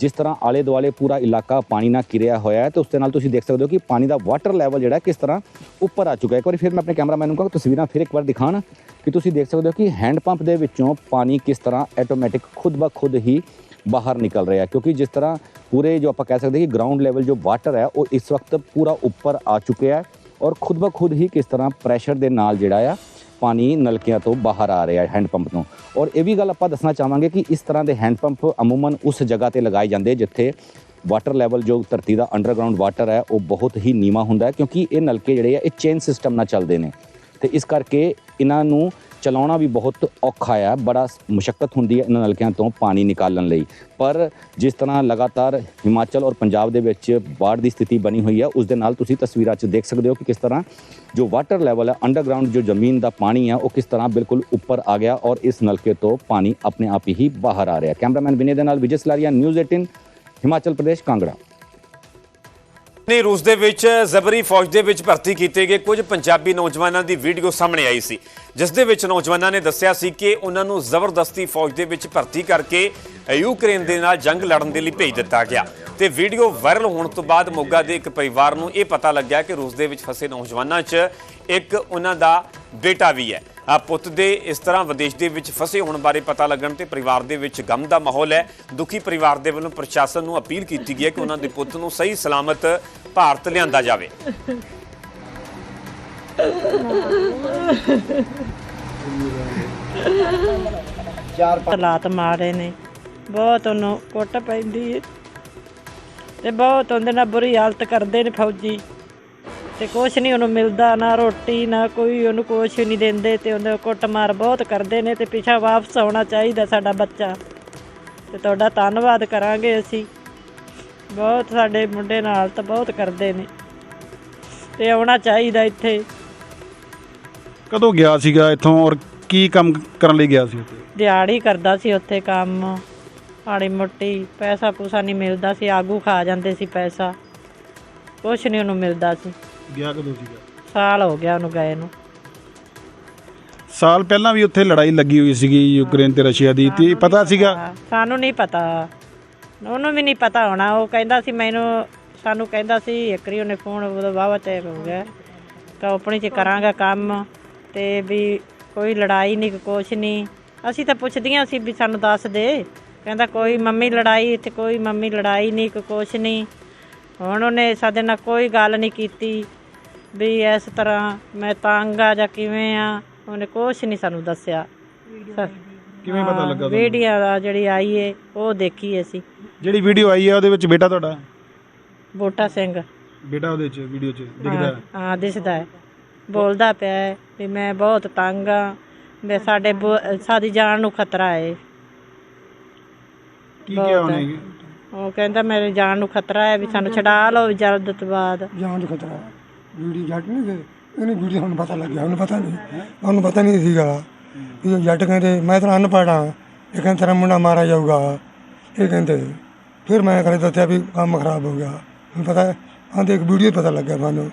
ਜਿਸ ਤਰ੍ਹਾਂ ਆਲੇ ਦੁਆਲੇ ਪੂਰਾ ਇਲਾਕਾ ਪਾਣੀ ਨਾਲ ਘਿਰਿਆ ਹੋਇਆ ਹੈ, ਤੇ ਉਸ ਦੇ ਨਾਲ ਤੁਸੀਂ ਦੇਖ ਸਕਦੇ ਹੋ ਕਿ ਪਾਣੀ ਦਾ ਵਾਟਰ ਲੈਵਲ ਜਿਹੜਾ ਕਿਸ ਤਰ੍ਹਾਂ ਉੱਪਰ ਆ ਚੁੱਕਾ ਹੈ। ਇੱਕ ਵਾਰੀ ਫਿਰ ਮੈਂ ਆਪਣੇ ਕੈਮਰਾਮੈਨ ਨੂੰ ਕਹਾਂ, ਤਸਵੀਰਾਂ ਫਿਰ ਇੱਕ ਵਾਰ ਦਿਖਾਣ ਕਿ ਤੁਸੀਂ ਦੇਖ ਸਕਦੇ ਹੋ ਕਿ ਹੈਂਡ ਪੰਪ ਦੇ ਵਿੱਚੋਂ ਪਾਣੀ ਕਿਸ ਤਰ੍ਹਾਂ ਆਟੋਮੈਟਿਕ ਖੁਦ ਬ ਖੁਦ ਹੀ ਬਾਹਰ ਨਿਕਲ ਰਿਹਾ ਕਿਉਂਕਿ ਜਿਸ ਤਰ੍ਹਾਂ ਪੂਰੇ ਜੋ ਆਪਾਂ ਕਹਿ ਸਕਦੇ ਕਿ ਗਰਾਊਂਡ ਲੈਵਲ ਜੋ ਵਾਟਰ ਹੈ, ਉਹ ਇਸ ਵਕਤ ਪੂਰਾ ਉੱਪਰ ਆ ਚੁੱਕਿਆ ਹੈ ਔਰ ਖੁਦ ਬ ਖੁਦ ਹੀ ਕਿਸ ਤਰ੍ਹਾਂ ਪ੍ਰੈਸ਼ਰ ਦੇ ਨਾਲ ਜਿਹੜਾ ਆ ਪਾਣੀ ਨਲਕਿਆਂ ਤੋਂ ਬਾਹਰ ਆ ਰਿਹਾ ਹੈ ਹੈਂਡ ਪੰਪ ਤੋਂ। ਔਰ ਇਹ ਵੀ ਗੱਲ ਆਪਾਂ ਦੱਸਣਾ ਚਾਹਾਂਗੇ ਕਿ ਇਸ ਤਰ੍ਹਾਂ ਦੇ ਹੈਂਡ ਪੰਪ ਅਮੂਮਨ ਉਸ ਜਗ੍ਹਾ ਤੇ ਲਗਾਏ ਜਾਂਦੇ ਜਿੱਥੇ ਵਾਟਰ ਲੈਵਲ ਜੋ ਧਰਤੀ ਦਾ ਅੰਡਰਗਰਾਉਂਡ ਵਾਟਰ ਹੈ, ਉਹ ਬਹੁਤ ਹੀ ਨੀਵਾ ਹੁੰਦਾ ਹੈ ਕਿਉਂਕਿ ਇਹ ਨਲਕੇ ਜਿਹੜੇ ਆ, ਇਹ ਚੇਨ ਸਿਸਟਮ ਨਾਲ ਚੱਲਦੇ ਨੇ। ਤੇ ਇਸ ਕਰਕੇ ਇਹਨਾਂ ਨੂੰ ਚਲਾਉਣਾ ਵੀ ਬਹੁਤ ਔਖਾ ਆ, ਬੜਾ ਮੁਸ਼ਕਲ ਹੁੰਦੀ ਹੈ ਇਹਨਾਂ ਨਲਕਿਆਂ ਤੋਂ ਪਾਣੀ ਨਿਕਾਲਣ ਲਈ। ਪਰ ਜਿਸ ਤਰ੍ਹਾਂ ਲਗਾਤਾਰ ਹਿਮਾਚਲ ਔਰ ਪੰਜਾਬ ਦੇ ਵਿੱਚ ਬਾੜ ਦੀ ਸਥਿਤੀ ਬਣੀ ਹੋਈ ਹੈ ਉਸ ਦੇ ਨਾਲ ਤੁਸੀਂ ਤਸਵੀਰਾਂ 'ਚ ਦੇਖ ਸਕਦੇ ਹੋ ਕਿ ਕਿਸ ਤਰ੍ਹਾਂ ਜੋ ਵਾਟਰ ਲੈਵਲ ਹੈ ਅੰਡਰਗਰਾਉਂਡ ਜੋ ਜ਼ਮੀਨ ਦਾ ਪਾਣੀ ਹੈ ਉਹ ਕਿਸ ਤਰ੍ਹਾਂ ਬਿਲਕੁਲ ਉੱਪਰ ਆ ਗਿਆ ਔਰ ਇਸ ਨਲਕੇ ਤੋਂ ਪਾਣੀ ਆਪਣੇ ਆਪ ਹੀ ਬਾਹਰ ਆ ਰਿਹਾ। ਕੈਮਰਾਮੈਨ ਵਿਨੇ ਦੇ ਨਾਲ ਵਿਜੇ ਸਲਾਰੀਆ, ਨਿਊਜ਼ 18 ਹਿਮਾਚਲ ਪ੍ਰਦੇਸ਼, ਕਾਂਗੜਾ। ਨੇ ਰੂਸ ਦੇ ਵਿੱਚ ਜ਼ਬਰੀ ਫੌਜ ਦੇ ਵਿੱਚ ਭਰਤੀ ਕੀਤੇ ਗਏ ਕੁਝ ਪੰਜਾਬੀ ਨੌਜਵਾਨਾਂ ਦੀ ਵੀਡੀਓ ਸਾਹਮਣੇ ਆਈ ਸੀ, ਜਿਸ ਦੇ ਵਿੱਚ ਨੌਜਵਾਨਾਂ ਨੇ ਦੱਸਿਆ ਸੀ ਕਿ ਉਹਨਾਂ ਨੂੰ ਜ਼ਬਰਦਸਤੀ ਫੌਜ ਦੇ ਵਿੱਚ ਭਰਤੀ ਕਰਕੇ ਯੂਕਰੇਨ ਦੇ ਨਾਲ ਜੰਗ ਲੜਨ ਦੇ ਲਈ ਭੇਜ ਦਿੱਤਾ ਗਿਆ। ਤੇ ਵੀਡੀਓ ਵਾਇਰਲ ਹੋਣ ਤੋਂ ਬਾਅਦ ਮੋਗਾ ਦੇ ਇੱਕ ਪਰਿਵਾਰ ਨੂੰ ਇਹ ਪਤਾ ਲੱਗਿਆ ਕਿ ਰੂਸ ਦੇ ਵਿੱਚ ਫਸੇ ਨੌਜਵਾਨਾਂ 'ਚ ਇੱਕ ਉਹਨਾਂ ਦਾ ਬੇਟਾ ਵੀ ਹੈ। ਆ ਪੁੱਤ ਦੇ ਇਸ ਤਰ੍ਹਾਂ ਵਿਦੇਸ਼ ਦੇ ਵਿੱਚ ਫਸੇ ਹੋਣ ਬਾਰੇ ਪਤਾ ਲੱਗਣ ਤੇ ਪਰਿਵਾਰ ਦੇ ਵਿੱਚ ਗਮ ਦਾ ਮਾਹੌਲ ਹੈ। ਦੁਖੀ ਪਰਿਵਾਰ ਦੇ ਵੱਲੋਂ ਪ੍ਰਸ਼ਾਸਨ ਨੂੰ ਅਪੀਲ ਕੀਤੀ ਗਈ ਹੈ ਕਿ ਉਹਨਾਂ ਦੇ ਪੁੱਤ ਨੂੰ ਸਹੀ ਸਲਾਮਤ ਭਾਰਤ ਲਿਆਂਦਾ ਜਾਵੇ। ਹਾਲਾਤ ਮਾੜੇ ਨੇ। ਬਹੁਤ ਉਹਨੂੰ ਕੁੱਟ ਪੈਂਦੀ ਹੈ ਤੇ ਬਹੁਤ ਉਹਦੇ ਨਾਲ ਬੁਰੀ ਹਾਲਤ ਕਰਦੇ ਨੇ ਫੌਜੀ। ਤੇ ਕੁਛ ਨਹੀਂ ਉਹਨੂੰ ਮਿਲਦਾ ਨਾ ਰੋਟੀ ਨਾ ਕੋਈ ਉਹਨੂੰ ਕੁਛ ਨਹੀਂ ਦਿੰਦੇ ਤੇ ਉਹਦੇ ਕੁੱਟਮਾਰ ਬਹੁਤ ਕਰਦੇ ਨੇ ਤੇ ਪਿਛਾ ਵਾਪਸ ਆਉਣਾ ਚਾਹੀਦਾ ਸਾਡਾ ਬੱਚਾ। ਤੇ ਤੁਹਾਡਾ ਧੰਨਵਾਦ ਕਰਾਂਗੇ ਅਸੀਂ। ਬਹੁਤ ਸਾਡੇ ਮੁੰਡੇ ਨਾਲ ਤਾਂ ਬਹੁਤ ਕਰਦੇ ਨੇ। ਤੇ ਆਉਣਾ ਚਾਹੀਦਾ ਇੱਥੇ। ਕਦੋਂ ਗਿਆ ਸੀਗਾ ਇੱਥੋਂ ਔਰ ਕੀ ਕੰਮ ਕਰਨ ਲਈ ਗਿਆ ਸੀ ਉੱਥੇ? ਦਿਹਾੜੀ ਕਰਦਾ ਸੀ ਉੱਥੇ ਕੰਮ। ਆੜੀ ਮੋਟੀ ਪੈਸਾ ਪੂਸਾ ਨਹੀਂ ਮਿਲਦਾ ਸੀ ਆਗੂ ਖਾ ਜਾਂਦੇ ਸੀ ਪੈਸਾ। ਕੁਛ ਨਹੀਂ ਉਹਨੂੰ ਮਿਲਦਾ ਸੀ। ਗਿਆ ਕਦੋਂ ਸੀਗਾ? ਸਾਲ ਹੋ ਗਿਆ ਉਹਨੂੰ ਗਏ ਨੂੰ। ਸਾਲ ਪਹਿਲਾਂ ਵੀ ਉੱਥੇ ਲੜਾਈ ਲੱਗੀ ਹੋਈ ਸੀਗੀ ਯੂਕਰੇਨ ਤੇ ਰਸ਼ੀਆ ਦੀ। ਤੇ ਪਤਾ। ਸੀਗਾ? ਸਾਨੂੰ ਨਹੀਂ ਪਤਾ। ਉਹਨੂੰ ਵੀ ਨਹੀਂ ਪਤਾ ਹੋਣਾ। ਉਹ ਕਹਿੰਦਾ ਸੀ ਮੈਨੂੰ, ਸਾਨੂੰ ਕਹਿੰਦਾ ਸੀ, ਇੱਕ ਉਹਨੇ ਫੋਨ ਉਹਦਾ ਵਾਵਾ ਟਾਈਮ ਹੋ ਗਿਆ। ਕੰਪਨੀ 'ਚ ਕਰਾਂਗਾ ਕੰਮ ਤੇ ਵੀ ਕੋਈ ਲੜਾਈ ਨਹੀਂ ਕੁਛ ਨਹੀਂ। ਅਸੀਂ ਤਾਂ ਪੁੱਛਦੀਆਂ ਸੀ ਵੀ ਸਾਨੂੰ ਦੱਸ ਦੇ। ਕਹਿੰਦਾ ਕੋਈ ਮੰਮੀ ਲੜਾਈ, ਇੱਥੇ ਕੋਈ ਮੰਮੀ ਲੜਾਈ ਨਹੀਂ, ਕੋਈ ਕੁਛ ਨਹੀਂ। ਹੁਣ ਉਹਨੇ ਸਾਡੇ ਨਾਲ ਕੋਈ ਗੱਲ ਨਹੀਂ ਕੀਤੀ ਵੀ ਇਸ ਤਰ੍ਹਾਂ ਮੈਂ ਤੰਗ ਆ ਜਾਂ ਕਿਵੇਂ ਆ। ਉਹਨੇ ਕੁਛ ਨਹੀਂ ਸਾਨੂੰ ਦੱਸਿਆ। ਕਿਵੇਂ ਪਤਾ ਲੱਗਾ ਤੁਹਾਨੂੰ? ਵੀਡੀਓ ਦਾ ਜਿਹੜੀ ਆਈ ਏ ਉਹ ਦੇਖੀ ਅਸੀਂ। ਜਿਹੜੀ ਵੀਡੀਓ ਆਈ ਹੈ ਉਹਦੇ ਵਿੱਚ ਬੇਟਾ ਤੁਹਾਡਾ? ਬੋਟਾ ਸਿੰਘ। ਬੇਟਾ ਉਹਦੇ ਚ ਵੀਡੀਓ ਚ ਦਿਖਦਾ ਹੈ? ਹਾਂ ਦਿਸਦਾ ਹੈ। ਬੋਲਦਾ ਪਿਆ ਹੈ ਵੀ ਮੈਂ ਬਹੁਤ ਤੰਗ ਆ ਵੀ ਸਾਡੇ ਬੋ- ਸਾਡੀ ਜਾਨ ਨੂੰ ਖਤਰਾ ਹੈ ਕੀ ਕਿਹਾ ਉਹਨੇ? ਉਹ ਕਹਿੰਦਾ ਮੇਰੇ ਜਾਨ ਨੂੰ ਖਤਰਾ ਹੈ ਵੀ ਸਾਨੂੰ ਛਡਾ ਲਓ ਜਲਦ ਤੋਂ ਬਾਅਦ। ਜਾਨ ਨੂੰ ਖਤਰਾ ਵੀਡੀਓ ਜੱਟ ਨਹੀਂ ਗਏ। ਇਹਨੂੰ ਵੀਡੀਓ ਹੁਣ ਪਤਾ ਲੱਗਿਆ ਉਹਨੂੰ ਪਤਾ ਨਹੀਂ। ਉਹਨੂੰ ਪਤਾ ਨਹੀਂ ਸੀਗਾ ਵੀ ਜੱਟ ਕਹਿੰਦੇ, ਮੈਂ ਤਾਂ ਅਨਪੜ੍ਹ ਹਾਂ ਇਹ ਕਹਿੰਦੇ, ਤੇਰਾ ਮੁੰਡਾ ਮਾਰਿਆ ਜਾਊਗਾ। ਇਹ ਕਹਿੰਦੇ, ਫਿਰ ਮੈਂ ਕਰੇ ਦੱਸਿਆ ਵੀ ਕੰਮ ਖਰਾਬ ਹੋ ਗਿਆ। ਹੁਣ ਪਤਾ ਆਂਦੇ ਇੱਕ ਵੀਡੀਓ ਪਤਾ ਲੱਗਿਆ ਮੈਨੂੰ